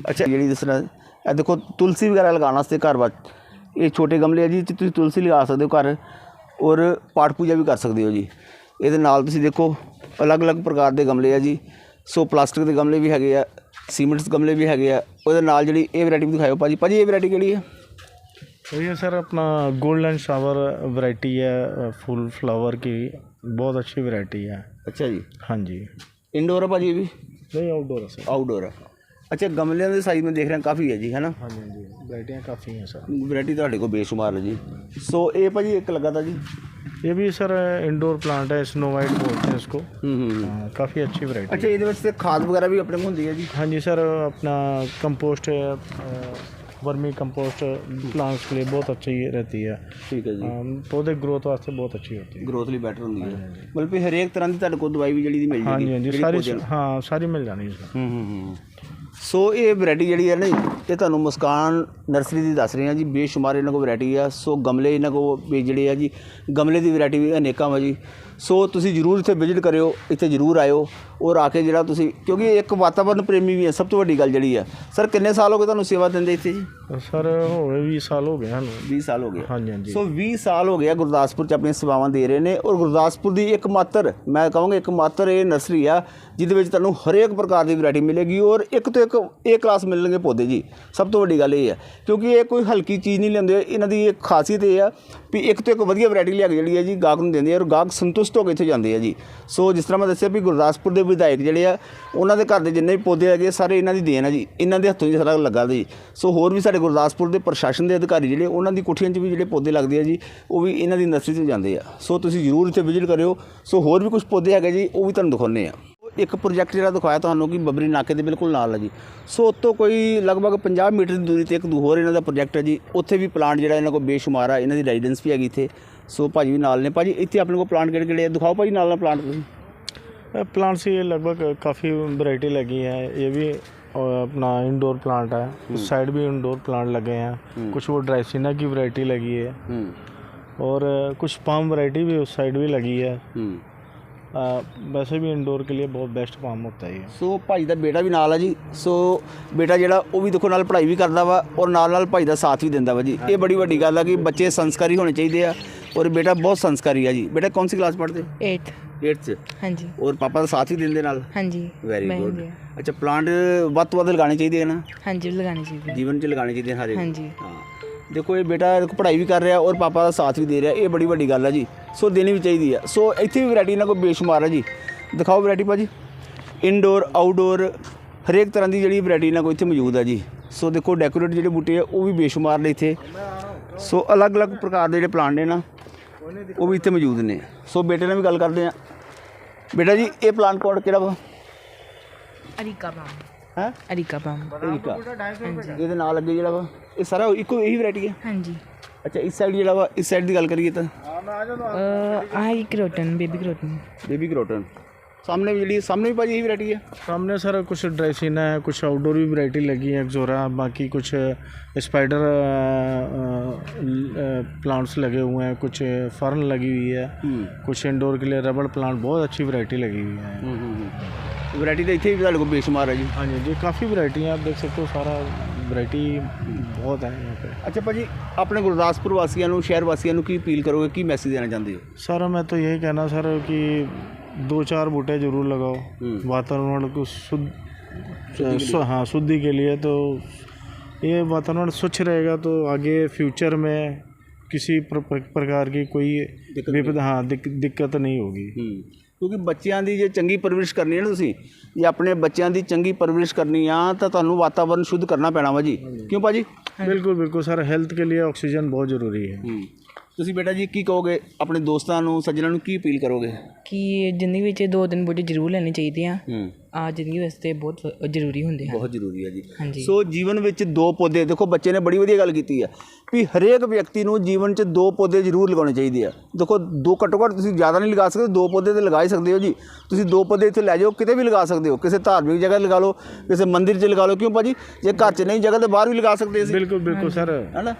ਅੱਛਾ ਜਿਹੜੀ ਜਿਸ ਤਰ੍ਹਾਂ ਇਹ ਦੇਖੋ ਤੁਲਸੀ ਵਗੈਰਾ ਲਗਾਉਣ ਵਾਸਤੇ ਘਰ ਵਿੱਚ ਇਹ ਛੋਟੇ ਗਮਲੇ ਆ ਜੀ ਤੇ ਤੁਸੀਂ ਤੁਲਸੀ ਲਗਾ ਸਕਦੇ ਹੋ ਘਰ ਔਰ ਪਾਠ ਪੂਜਾ ਵੀ ਕਰ ਸਕਦੇ ਹੋ ਜੀ ਇਹਦੇ ਨਾਲ ਤੁਸੀਂ ਦੇਖੋ ਅਲੱਗ-ਅਲੱਗ ਪ੍ਰਕਾਰ ਦੇ ਗਮਲੇ ਆ ਜੀ ਸੋ ਪਲਾਸਟਿਕ ਦੇ ਗਮਲੇ ਵੀ ਹੈਗੇ ਆ ਸੀਮੈਂਟਸ ਗਮਲੇ ਵੀ ਹੈਗੇ ਆ ਉਹਦੇ ਨਾਲ ਜਿਹੜੀ ਇਹ ਵੈਰਾਈਟੀ ਵੀ ਦਿਖਾਓ ਭਾਜੀ ਭਾਜੀ ਇਹ ਵੈਰਾਈਟੀ ਕਿਹੜੀ ਹੈ तो ये सर अपना गोल्डन शावर वैरायटी है फुल फ्लावर की बहुत अच्छी वैरायटी है ਅੱਛਾ ਜੀ हाँ जी ਇਨਡੋਰ ਆ ਭਾਜੀ ਇਹ ਵੀ नहीं आउटडोर है सर ਆਊਟਡੋਰ ਆ ਅੱਛਾ ਗਮਲਿਆਂ ਦੇ ਸਾਈਜ਼ ਮੈਂ ਦੇਖ ਰਿਹਾ ਕਾਫੀ ਹੈ ਜੀ ਹੈ ਨਾ हाँ जी हाँ जी वैरायटियाँ काफ़ी हैं सर ਵੈਰਾਈਟੀ ਤੁਹਾਡੇ ਕੋਲ ਬੇਸ਼ੁਮਾਰ ਹੈ ਜੀ ਸੋ ਇਹ ਭਾਜੀ ਇੱਕ ਲੱਗਾ ਤਾ ਜੀ ये भी सर इंडोर प्लांट है स्नो वाइट बोलते हैं इसको ਹੂੰ ਹੂੰ ਹੂੰ। हाँ, काफ़ी अच्छी वैरायटी ਅੱਛਾ ਇਹਦੇ ਵਿੱਚ ਤੇ ਖਾਦ ਵਗੈਰਾ ਵੀ ਆਪਣੇ ਕੋਲ ਹੁੰਦੀ ਹੈ ਜੀ हाँ जी सर अपना कंपोस्ट वर्मी कंपोस्ट प्लांट्स के लिए बहुत अच्छी रहती है ਠੀਕ ਹੈ ਜੀ अम, पौधे ग्रोथ वास्ते बहुत अच्छी होती है ਗਰੋਥ ਲਈ ਬੈਟਰ ਹੁੰਦੀ ਹੈ ਮਤਲਬ ਕਿ ਹਰੇਕ ਤਰ੍ਹਾਂ ਦੀ ਤੁਹਾਡੇ ਕੋਲ ਦਵਾਈ ਵੀ ਜਿਹੜੀ ਦੀ ਮਿਲ हाँ ਜਾਏਗੀ जी हाँ जी ਜਿਹੜੀ सारी ਪੌਦਿਆਂ ਨੂੰ- हाँ सारी मिल जानी है सर ਹੂੰ ਹੂੰ ਹੂੰ ਸੋ ਇਹ ਵੈਰਾਈਟੀ ਜਿਹੜੀ ਹੈ ਨਾ ਜੀ, ਇਹ ਤੁਹਾਨੂੰ ਮੁਸਕਾਨ ਨਰਸਰੀ ਦੀ ਦੱਸ ਰਹੇ ਹਾਂ ਜੀ ਬੇਸ਼ੁਮਾਰ ਇਹਨਾਂ ਕੋਲ ਵੈਰਾਈਟੀ ਆ। ਸੋ ਗਮਲੇ ਇਹਨਾਂ ਕੋਲ ਵੀ ਜਿਹੜੇ ਆ ਜੀ ਗਮਲੇ ਦੀ ਵੈਰਾਈਟੀ ਵੀ ਅਨੇਕਾਂ ਵਾ ਜੀ। ਸੋ ਤੁਸੀਂ ਜਰੂਰ ਇੱਥੇ ਵਿਜ਼ਿਟ ਕਰਿਓ ਇੱਥੇ ਜਰੂਰ ਆਇਓ ਔਰ ਆ ਕੇ ਜਿਹੜਾ ਤੁਸੀਂ ਕਿਉਂਕਿ ਇੱਕ ਵਾਤਾਵਰਨ ਪ੍ਰੇਮੀ ਵੀ ਹੈ ਸਭ ਤੋਂ ਵੱਡੀ ਗੱਲ ਜਿਹੜੀ ਹੈ। ਸਰ ਕਿੰਨੇ ਸਾਲ ਹੋ ਗਏ ਤੁਹਾਨੂੰ ਸੇਵਾ ਦਿੰਦੇ ਇੱਥੇ ਜੀ? ਸਰ ਹੋ 20 ਸਾਲ ਹੋ ਗਏ ਸਾਨੂੰ। 20 ਸਾਲ ਹੋ ਗਏ। ਹਾਂਜੀ ਹਾਂਜੀ। ਸੋ 20 ਸਾਲ ਹੋ ਗਏ ਆ ਗੁਰਦਾਸਪੁਰ 'ਚ ਆਪਣੀਆਂ ਸੇਵਾਵਾਂ ਦੇ ਰਹੇ ਨੇ ਔਰ ਗੁਰਦਾਸਪੁਰ ਦੀ ਇੱਕ ਮਾਤਰ ਮੈਂ ਕਹਾਂਗਾ ਇੱਕ ਮਾਤਰ ਇਹ ਨਰਸਰੀ ਆ ਜਿਹਦੇ ਵਿੱਚ ਤੁਹਾਨੂੰ ਹਰੇਕ ਪ੍ਰਕਾਰ ਦੀ ਵੈਰਾਈਟੀ ਮਿਲੇਗੀ ਔਰ ਇੱਕ ਤੋਂ ਇੱਕ ਇਹ ਕਲਾਸ ਮਿਲਣਗੇ ਪੌਦੇ ਜੀ। ਸਭ ਤੋਂ ਵੱਡੀ ਗੱਲ ਇਹ ਹੈ ਕਿਉਂਕਿ ਇਹ ਕੋਈ ਹਲਕੀ ਚੀਜ਼ ਨਹੀਂ ਲੈਂਦੇ ਇਹਨਾਂ ਦੀ ਇੱਕ ਖਾਸੀਅਤ ਇਹ ਆ ਵੀ ਇੱਕ ਤੋਂ ਇੱਕ ਵਧੀਆ ਵੈਰਾਈਟੀ ਲਿਆ ਕੇ ਜਿਹੜੀ ਹੈ ਜੀ ਗਾਹਕ ਨੂੰ ਦਿੰਦੇ ਆ ਔਰ ਗਾਹਕ ਸੰਤੁਸ਼ਟ ਹੋ ਕੇ ਇੱਥੇ ਜਾਂਦੇ ਆ ਜੀ। ਸੋ ਜਿਸ ਤਰ੍ਹਾਂ ਮੈਂ ਦੱਸਿਆ ਵੀ ਗੁਰਦਾਸਪੁਰ ਦੇ ਵਿਧਾਇਕ ਜਿਹੜੇ ਆ, ਉਹਨਾਂ ਦੇ ਘਰ ਦੇ ਜਿੰਨੇ ਵੀ ਪੌਦੇ ਹੈਗੇ ਸਾਰੇ ਇਹਨਾਂ ਦੀ ਦੇਣ ਆ ਜੀ। ਇਹਨਾਂ ਦੇ ਹੱਥੋਂ ਹੀ ਸਾਰਾ ਲੱਗਾ ਜੀ। ਸੋ ਹੋਰ ਵੀ ਸਾਡੇ ਗੁਰਦਾਸਪੁਰ ਦੇ ਪ੍ਰਸ਼ਾਸਨ ਦੇ ਅਧਿਕਾਰੀ ਜਿਹੜੇ, ਉਹਨਾਂ ਦੀ ਕੋਠੀਆਂ 'ਚ ਵੀ ਜਿਹੜੇ ਪੌਦੇ ਲੱਗਦੇ ਆ ਜੀ, ਉਹ ਵੀ ਇਹਨਾਂ ਦੀ ਨਰਸਰੀ 'ਚ ਜਾਂਦੇ ਆ। ਸੋ ਤੁਸੀਂ ਜ਼ਰੂਰ ਇੱਥੇ ਵਿਜ਼ਿਟ ਕਰਿਓ। ਸੋ ਹੋਰ ਵੀ ਕੁਝ ਪੌਦੇ ਹੈਗੇ ਜੀ, ਉਹ ਵੀ ਤੁਹਾਨੂੰ ਦਿਖਾਉਂਦੇ ਆ। ਇੱਕ ਪ੍ਰੋਜੈਕਟ ਜਿਹੜਾ ਦਿਖਾਇਆ ਤੁਹਾਨੂੰ ਕਿ ਬਬਰੀ ਨਾਕੇ ਦੇ ਬਿਲਕੁਲ ਨਾਲ ਹੈ ਜੀ ਸੋ ਉੱਤੋਂ ਕੋਈ ਲਗਭਗ 50 ਮੀਟਰ ਦੀ ਦੂਰੀ ਤੇ ਇੱਕ ਦੂ ਹੋਰ ਇਹਨਾਂ ਦਾ ਪ੍ਰੋਜੈਕਟ ਹੈ ਜੀ ਉੱਥੇ ਵੀ ਪਲਾਂਟ ਜਿਹੜਾ ਇਹਨਾਂ ਕੋਲ ਬੇਸ਼ੁਮਾਰ ਆ ਇਹਨਾਂ ਦੀ ਰੈਜ਼ੀਡੈਂਸ ਵੀ ਹੈਗੀ ਇੱਥੇ ਸੋ ਭਾਜੀ ਵੀ ਨਾਲ ਨੇ ਭਾਜੀ ਇੱਥੇ ਆਪਣੇ ਕੋਲ ਪਲਾਂਟ ਕਿਹੜੇ ਕਿਹੜੇ ਆ ਦਿਖਾਓ ਭਾਜੀ ਨਾਲ ਨਾਲ ਪਲਾਂਟ ਤੁਸੀਂ प्लांट्स ये लगभग काफ़ी वैरायटी लगी है ये भी अ, अपना इंडोर प्लांट है उस साइड भी इंडोर प्लांट लगे हैं कुछ वो ड्राइसिना की वैरायटी लगी है ਹੂੰ और अ, कुछ पाम वैरायटी भी उस साइड भी लगी है ਹੂੰ अ, वैसे भी इंडोर के लिए बहुत बेस्ट पाम होता है ये ਸੋ ਭਾਈ ਦਾ ਬੇਟਾ ਵੀ ਨਾਲ ਆ ਜੀ ਸੋ ਬੇਟਾ ਜਿਹੜਾ ਉਹ ਵੀ ਦੇਖੋ ਨਾਲ ਪੜ੍ਹਾਈ ਵੀ ਕਰਦਾ ਵਾ ਔਰ ਨਾਲ ਨਾਲ ਭਾਈ ਦਾ ਸਾਥ ਵੀ ਦਿੰਦਾ ਵਾ ਜੀ ਇਹ ਬੜੀ ਵੱਡੀ ਗੱਲ ਆ ਕਿ ਬੱਚੇ ਸੰਸਕਾਰੀ ਹੋਣੇ ਚਾਹੀਦੇ ਆ ਔਰ ਬੇਟਾ ਬਹੁਤ ਸੰਸਕਾਰੀ ਆ ਜੀ ਬੇਟਾ ਕੌਣ ਸੀ ਕਲਾਸ ਪੜ੍ਹਦੇ 8th 8th ਚ हाँ जी ਔਰ ਪਾਪਾ ਦਾ ਸਾਥ ਵੀ ਦਿੰਦੇ ਨਾਲ हाँ जी ਵੈਰੀ मैं ਗੁੱਡ भी- ਅੱਛਾ ਪਲਾਂਟ ਵੱਧ ਤੋਂ ਵੱਧ ਲਗਾਉਣੇ ਚਾਹੀਦੇ ਆ ਨਾ हाँ जी लगानी चाहिए ਜੀਵਨ ਚ ਲਗਾਉਣੇ ਚਾਹੀਦੇ ਆ ਹਰ ਇੱਕ हाँ जी ਹਾਂ ਦੇਖੋ ਇਹ ਬੇਟਾ ਦੇਖੋ ਪੜ੍ਹਾਈ ਵੀ ਕਰ ਰਿਹਾ ਔਰ ਪਾਪਾ ਦਾ ਸਾਥ ਵੀ ਦੇ ਰਿਹਾ, ਇਹ ਬੜੀ ਵੱਡੀ ਗੱਲ ਹੈ ਜੀ। ਸੋ ਦੇਣੀ ਵੀ ਚਾਹੀਦੀ ਹੈ ਸੋ ਇੱਥੇ ਵੀ ਵੈਰਾਈਟੀ ਇਹਨਾਂ ਕੋਲ ਬੇਸ਼ੁਮਾਰ ਹੈ ਜੀ। ਦਿਖਾਓ ਵੈਰਾਈਟੀ ਭਾਜੀ। ਇਨਡੋਰ ਆਊਟਡੋਰ ਹਰੇਕ ਤਰ੍ਹਾਂ ਦੀ ਜਿਹੜੀ ਵੈਰਾਈਟੀ ਇਹਨਾਂ ਕੋਲ ਇੱਥੇ ਮੌਜੂਦ ਹੈ ਜੀ। ਸੋ ਦੇਖੋ ਡੈਕੋਰੇਟ ਜਿਹੜੇ ਬੂਟੇ ਆ, ਉਹ ਵੀ ਬੇਸ਼ੁਮਾਰ ਨੇ ਇੱਥੇ। ਸੋ ਅਲੱਗ-ਅਲੱਗ ਪ੍ਰਕਾਰ ਦੇ ਜਿਹੜੇ ਪਲਾਂਟ ਨੇ ਨਾ, ਉਹ ਵੀ ਇੱਥੇ ਮੌਜੂਦ ਨੇ। ਸੋ ਬੇਟੇ ਨਾਲ ਵੀ ਗੱਲ ਕਰਦੇ ਆ। ਬੇਟਾ ਜੀ, ਇਹ ਪਲਾਂਟ ਕੋਡ ਕਿਹੜਾ ਵਾ? ਅਰੀਕਾ ਪਲਾਂਟ ਹੈ अरिका पाम ਇਹਦਾ ਇਹਦੇ ਨਾਲ ਅੱਗੇ ਜਿਹੜਾ ਵਾ ਇਹ ਸਾਰਾ ਇੱਕੋ ਇਹੀ ਵੈਰਾਈਟੀ ਹੈ हाँ जी ਅੱਛਾ ਇਸ ਸਾਈਡ ਜਿਹੜਾ ਵਾ ਇਸ ਸਾਈਡ ਦੀ ਗੱਲ ਕਰੀਏ ਤਾਂ आई croton baby croton baby croton ਸਾਹਮਣੇ ਵੀ ਜਿਹੜੀ ਸਾਹਮਣੇ ਵੀ ਭਾਜੀ ਇਹੀ ਵੈਰਾਈਟੀ ਹੈ सामने सर कुछ ड्राइसिना है कुछ आउटडोर भी वैरायटी लगी है एक्जोरा बाकी कुछ स्पाइडर प्लांट्स लगे हुए हैं कुछ फर्न लगी हुई है कुछ इंडोर के लिए रबड़ प्लांट बहुत अच्छी वैरायटी लगी हुई है ਵੈਰਾਈਟੀ ਤਾਂ ਇੱਥੇ ਵੀ ਤੁਹਾਡੇ ਕੋਲ ਬੇਸ਼ੁਮਾਰ ਹੈ ਜੀ हाँ जी जी काफ़ी वैरायटी है आप देख सकते हो सारा वैरायटी बहुत है यहाँ पे ਅੱਛਾ ਭਾਜੀ ਆਪਣੇ ਗੁਰਦਾਸਪੁਰ ਵਾਸੀਆਂ ਨੂੰ ਸ਼ਹਿਰ ਵਾਸੀਆਂ ਨੂੰ ਕੀ ਅਪੀਲ ਕਰੋਗੇ ਕੀ ਮੈਸੇਜ ਦੇਣਾ ਚਾਹੁੰਦੇ ਹੋ सर मैं तो यही कहना सर कि दो चार बूटे जरूर लगाओ वातावरण को शुद्ध स्व- हाँ शुद्धि के लिए तो ये वातावरण स्वच्छ रहेगा तो आगे फ्यूचर में किसी प्र- प्र- प्रकार की कोई विपद हाँ दिक, दिक्कत नहीं होगी ਹੂੰ ਕਿਉਂਕਿ ਬੱਚਿਆਂ ਦੀ ਜੇ ਚੰਗੀ ਪਰਵਰਿਸ਼ ਕਰਨੀ ਹੈ ਨਾ ਤੁਸੀਂ ਜੇ ਆਪਣੇ ਬੱਚਿਆਂ ਦੀ ਚੰਗੀ ਪਰਵਰਿਸ਼ ਕਰਨੀ ਆ ਤਾਂ ਤੁਹਾਨੂੰ ਵਾਤਾਵਰਨ ਸ਼ੁੱਧ ਕਰਨਾ ਪੈਣਾ ਵਾ ਜੀ ਕਿਉਂ ਭਾਜੀ बिल्कुल बिल्कुल सर हेल्थ के लिए ऑक्सीजन बहुत ज़रूरी है ਤੁਸੀਂ ਬੇਟਾ ਜੀ ਕੀ ਕਹੋਗੇ ਆਪਣੇ ਦੋਸਤਾਂ ਨੂੰ ਸੱਜਣਾਂ ਨੂੰ ਕੀ ਅਪੀਲ ਕਰੋਗੇ ਕਿ ਜ਼ਿੰਦਗੀ ਵਿੱਚ ਦੋ ਤਿੰਨ ਬੂਟੇ ਜ਼ਰੂਰ ਲੈਣੇ ਚਾਹੀਦੇ ਆ ਹੂੰ ਆ ਜ਼ਿੰਦਗੀ ਵਾਸਤੇ ਬਹੁਤ ਵ- ਜ਼ਰੂਰੀ ਹੁੰਦੇ ਆ ਬਹੁਤ ਜ਼ਰੂਰੀ ਹੈ ਜੀ ਹਾਂਜੀ ਸੋ ਜੀਵਨ ਵਿੱਚ ਦੋ ਪੌਦੇ ਦੇਖੋ ਬੱਚੇ ਨੇ ਬੜੀ ਵਧੀਆ ਗੱਲ ਕੀਤੀ ਹੈ ਵੀ ਹਰੇਕ ਵਿਅਕਤੀ ਨੂੰ ਜੀਵਨ 'ਚ ਦੋ ਪੌਦੇ ਜ਼ਰੂਰ ਲਗਾਉਣੇ ਚਾਹੀਦੇ ਆ ਦੇਖੋ ਦੋ ਘੱਟੋ ਘੱਟ ਤੁਸੀਂ ਜ਼ਿਆਦਾ ਨਹੀਂ ਲਗਾ ਸਕਦੇ ਦੋ ਪੌਦੇ ਤੇ ਲਗਾ ਹੀ ਸਕਦੇ ਹੋ ਜੀ ਤੁਸੀਂ ਦੋ ਪੌਦੇ ਇੱਥੇ ਲੈ ਜਾਓ ਕਿਤੇ ਵੀ ਲਗਾ ਸਕਦੇ ਹੋ ਕਿਸੇ ਧਾਰਮਿਕ ਜਗ੍ਹਾ ਲਗਾ ਲਓ ਕਿਸੇ ਮੰਦਿਰ 'ਚ ਲਗਾ ਲਓ ਕਿਉਂ ਭਾਜੀ ਜੇ ਘਰ 'ਚ ਨਹੀਂ ਜਗ੍ਹਾ ਤੇ ਬਾਹਰ ਵੀ ਲਗਾ ਸਕਦੇ ਸੀ बिल्कुल बिल्कुल सर ਹੈਨਾ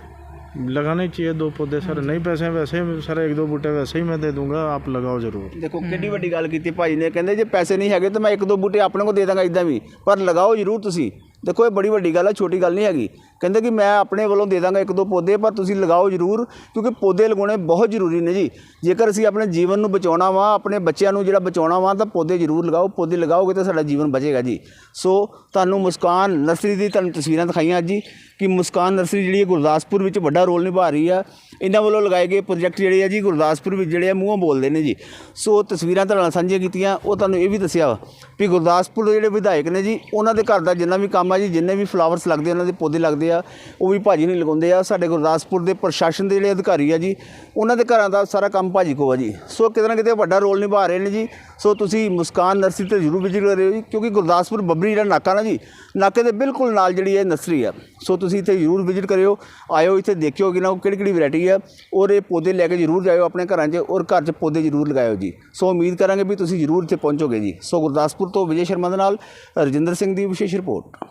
लगाने चाहिए दो पौधे सर नहीं पैसे हैं वैसे सर एक दो बूटे वैसे ही मैं दे दूंगा आप लगाओ ज़रूर ਦੇਖੋ ਕਿੰਨੀ ਵੱਡੀ ਗੱਲ ਕੀਤੀ ਭਾਈ ਨੇ ਕਹਿੰਦੇ ਜੇ ਪੈਸੇ ਨਹੀਂ ਹੈਗੇ ਤਾਂ ਮੈਂ ਇੱਕ ਦੋ ਬੂਟੇ ਆਪਣੇ ਕੋਲ ਦੇ ਦਾਂਗਾ ਇਦਾਂ ਵੀ ਪਰ ਲਗਾਓ ਜ਼ਰੂਰ ਤੁਸੀਂ ਦੇਖੋ, ਇਹ ਬੜੀ ਵੱਡੀ ਗੱਲ ਹੈ ਛੋਟੀ ਗੱਲ ਨਹੀਂ ਹੈਗੀ। ਕਹਿੰਦੇ ਕਿ ਮੈਂ ਆਪਣੇ ਵੱਲੋਂ ਦੇ ਦਾਂਗਾ ਇੱਕ ਦੋ ਪੌਦੇ, ਪਰ ਤੁਸੀਂ ਲਗਾਓ ਜ਼ਰੂਰ, ਕਿਉਂਕਿ ਪੌਦੇ ਲਗਾਉਣੇ ਬਹੁਤ ਜ਼ਰੂਰੀ ਨੇ ਜੀ। ਜੇਕਰ ਅਸੀਂ ਆਪਣੇ ਜੀਵਨ ਨੂੰ ਬਚਾਉਣਾ ਵਾ, ਆਪਣੇ ਬੱਚਿਆਂ ਨੂੰ ਜਿਹੜਾ ਬਚਾਉਣਾ ਵਾ, ਤਾਂ ਪੌਦੇ ਜ਼ਰੂਰ ਲਗਾਓ। ਪੌਦੇ ਲਗਾਓਗੇ ਤਾਂ ਸਾਡਾ ਜੀਵਨ ਬਚੇਗਾ ਜੀ। ਸੋ, ਤੁਹਾਨੂੰ ਮੁਸਕਾਨ ਨਰਸਰੀ ਦੀ ਤੁਹਾਨੂੰ ਤਸਵੀਰਾਂ ਦਿਖਾਈਆਂ ਅੱਜ ਜੀ, ਕਿ ਮੁਸਕਾਨ ਨਰਸਰੀ ਜਿਹੜੀ ਹੈ ਗੁਰਦਾਸਪੁਰ ਵਿੱਚ ਵੱਡਾ ਰੋਲ ਨਿਭਾ ਰਹੀ ਆ। ਇਹਨਾਂ ਵੱਲੋਂ ਲਗਾਏ ਗਏ ਪ੍ਰੋਜੈਕਟ ਜਿਹੜੇ ਆ ਜੀ ਗੁਰਦਾਸਪੁਰ ਵਿੱਚ ਜਿਹੜੇ ਆ ਮੂੰਹੋਂ ਬੋਲਦੇ ਨੇ ਜੀ। ਸੋ ਤਸਵੀਰਾਂ ਤੁਹਾਡੇ ਨਾਲ ਸਾਂਝੀਆਂ ਕੀਤੀਆਂ, ਉਹ ਤੁਹਾਨੂੰ ਇਹ ਵੀ ਦੱਸਿਆ ਵਾ ਵੀ ਗੁਰਦਾਸਪੁਰ ਦੇ ਜਿਹੜੇ ਵਿਧਾਇਕ ਨੇ ਜੀ, ਉਹਨਾਂ ਦੇ ਘਰ ਦਾ ਜਿੰਨਾ ਵੀ ਕੰਮ ਆ ਜੀ, ਜਿੰਨੇ ਵੀ ਫਲਾਵਰਸ ਲੱਗਦੇ ਆ, ਉਹਨਾਂ ਦੇ ਪੌਦੇ ਲੱਗਦੇ ਆ, ਉਹ ਵੀ ਭਾਜੀ ਨਹੀਂ ਲਗਾਉਂਦੇ ਆ। ਸਾਡੇ ਗੁਰਦਾਸਪੁਰ ਦੇ ਪ੍ਰਸ਼ਾਸਨ ਦੇ ਜਿਹੜੇ ਅਧਿਕਾਰੀ ਆ ਜੀ, ਉਹਨਾਂ ਦੇ ਘਰਾਂ ਦਾ ਸਾਰਾ ਕੰਮ ਭਾਜੀ ਕੋ ਆ ਜੀ। ਸੋ ਕਿਤੇ ਨਾ ਕਿਤੇ ਵੱਡਾ ਰੋਲ ਨਿਭਾ ਰਹੇ ਨੇ ਜੀ। ਸੋ ਤੁਸੀਂ ਮੁਸਕਾਨ ਨਰਸਰੀ ਤੇ ਜ਼ਰੂਰ ਵਿਜ਼ਿਟ ਕਰਿਓ ਜੀ, ਕਿਉਂਕਿ ਗੁਰਦਾਸਪੁਰ ਬੱਬਰੀ ਜਿਹੜਾ ਨਾਕਾ ਨਾ ਜੀ ਨਾਕੇ ਦੇ ਬਿਲਕੁਲ ਨਾਲ ਜਿਹੜੀ ਇਹ ਨਰਸਰੀ ਆ। ਸੋ ਤੁਸੀਂ ਇੱਥੇ ਜ਼ਰੂਰ ਵਿਜ਼ਿਟ ਕਰਿਓ, ਆਇਓ, ਇੱਥੇ ਦੇਖਿਓ ਕਿ ਨਾ ਕਿਹੜੀ ਕਿਹੜੀ ਵੈਰਾਈਟੀ ਆ। ਔਰ ਇਹ ਪੌਦੇ ਲੈ ਕੇ ਜ਼ਰੂਰ ਜਾਇਓ ਆਪਣੇ ਘਰਾਂ 'ਚ ਔਰ ਘਰ 'ਚ ਪੌਦੇ ਜ਼ਰੂਰ ਲਗਾਇਓ ਜੀ। ਸੋ ਉਮੀਦ ਕਰਾਂਗੇ ਵੀ ਤੁਸੀਂ ਜ਼ਰੂਰ ਇੱਥੇ ਪਹੁੰਚੋਗੇ ਜੀ। ਸੋ ਗੁਰਦਾਸਪੁਰ ਤੋਂ ਵਿਜੇ ਸ਼ਰਮਾ ਦੇ ਨਾਲ ਰਜਿੰਦਰ ਸਿੰਘ ਦੀ ਵਿਸ਼ੇਸ਼ ਰਿਪੋਰਟ।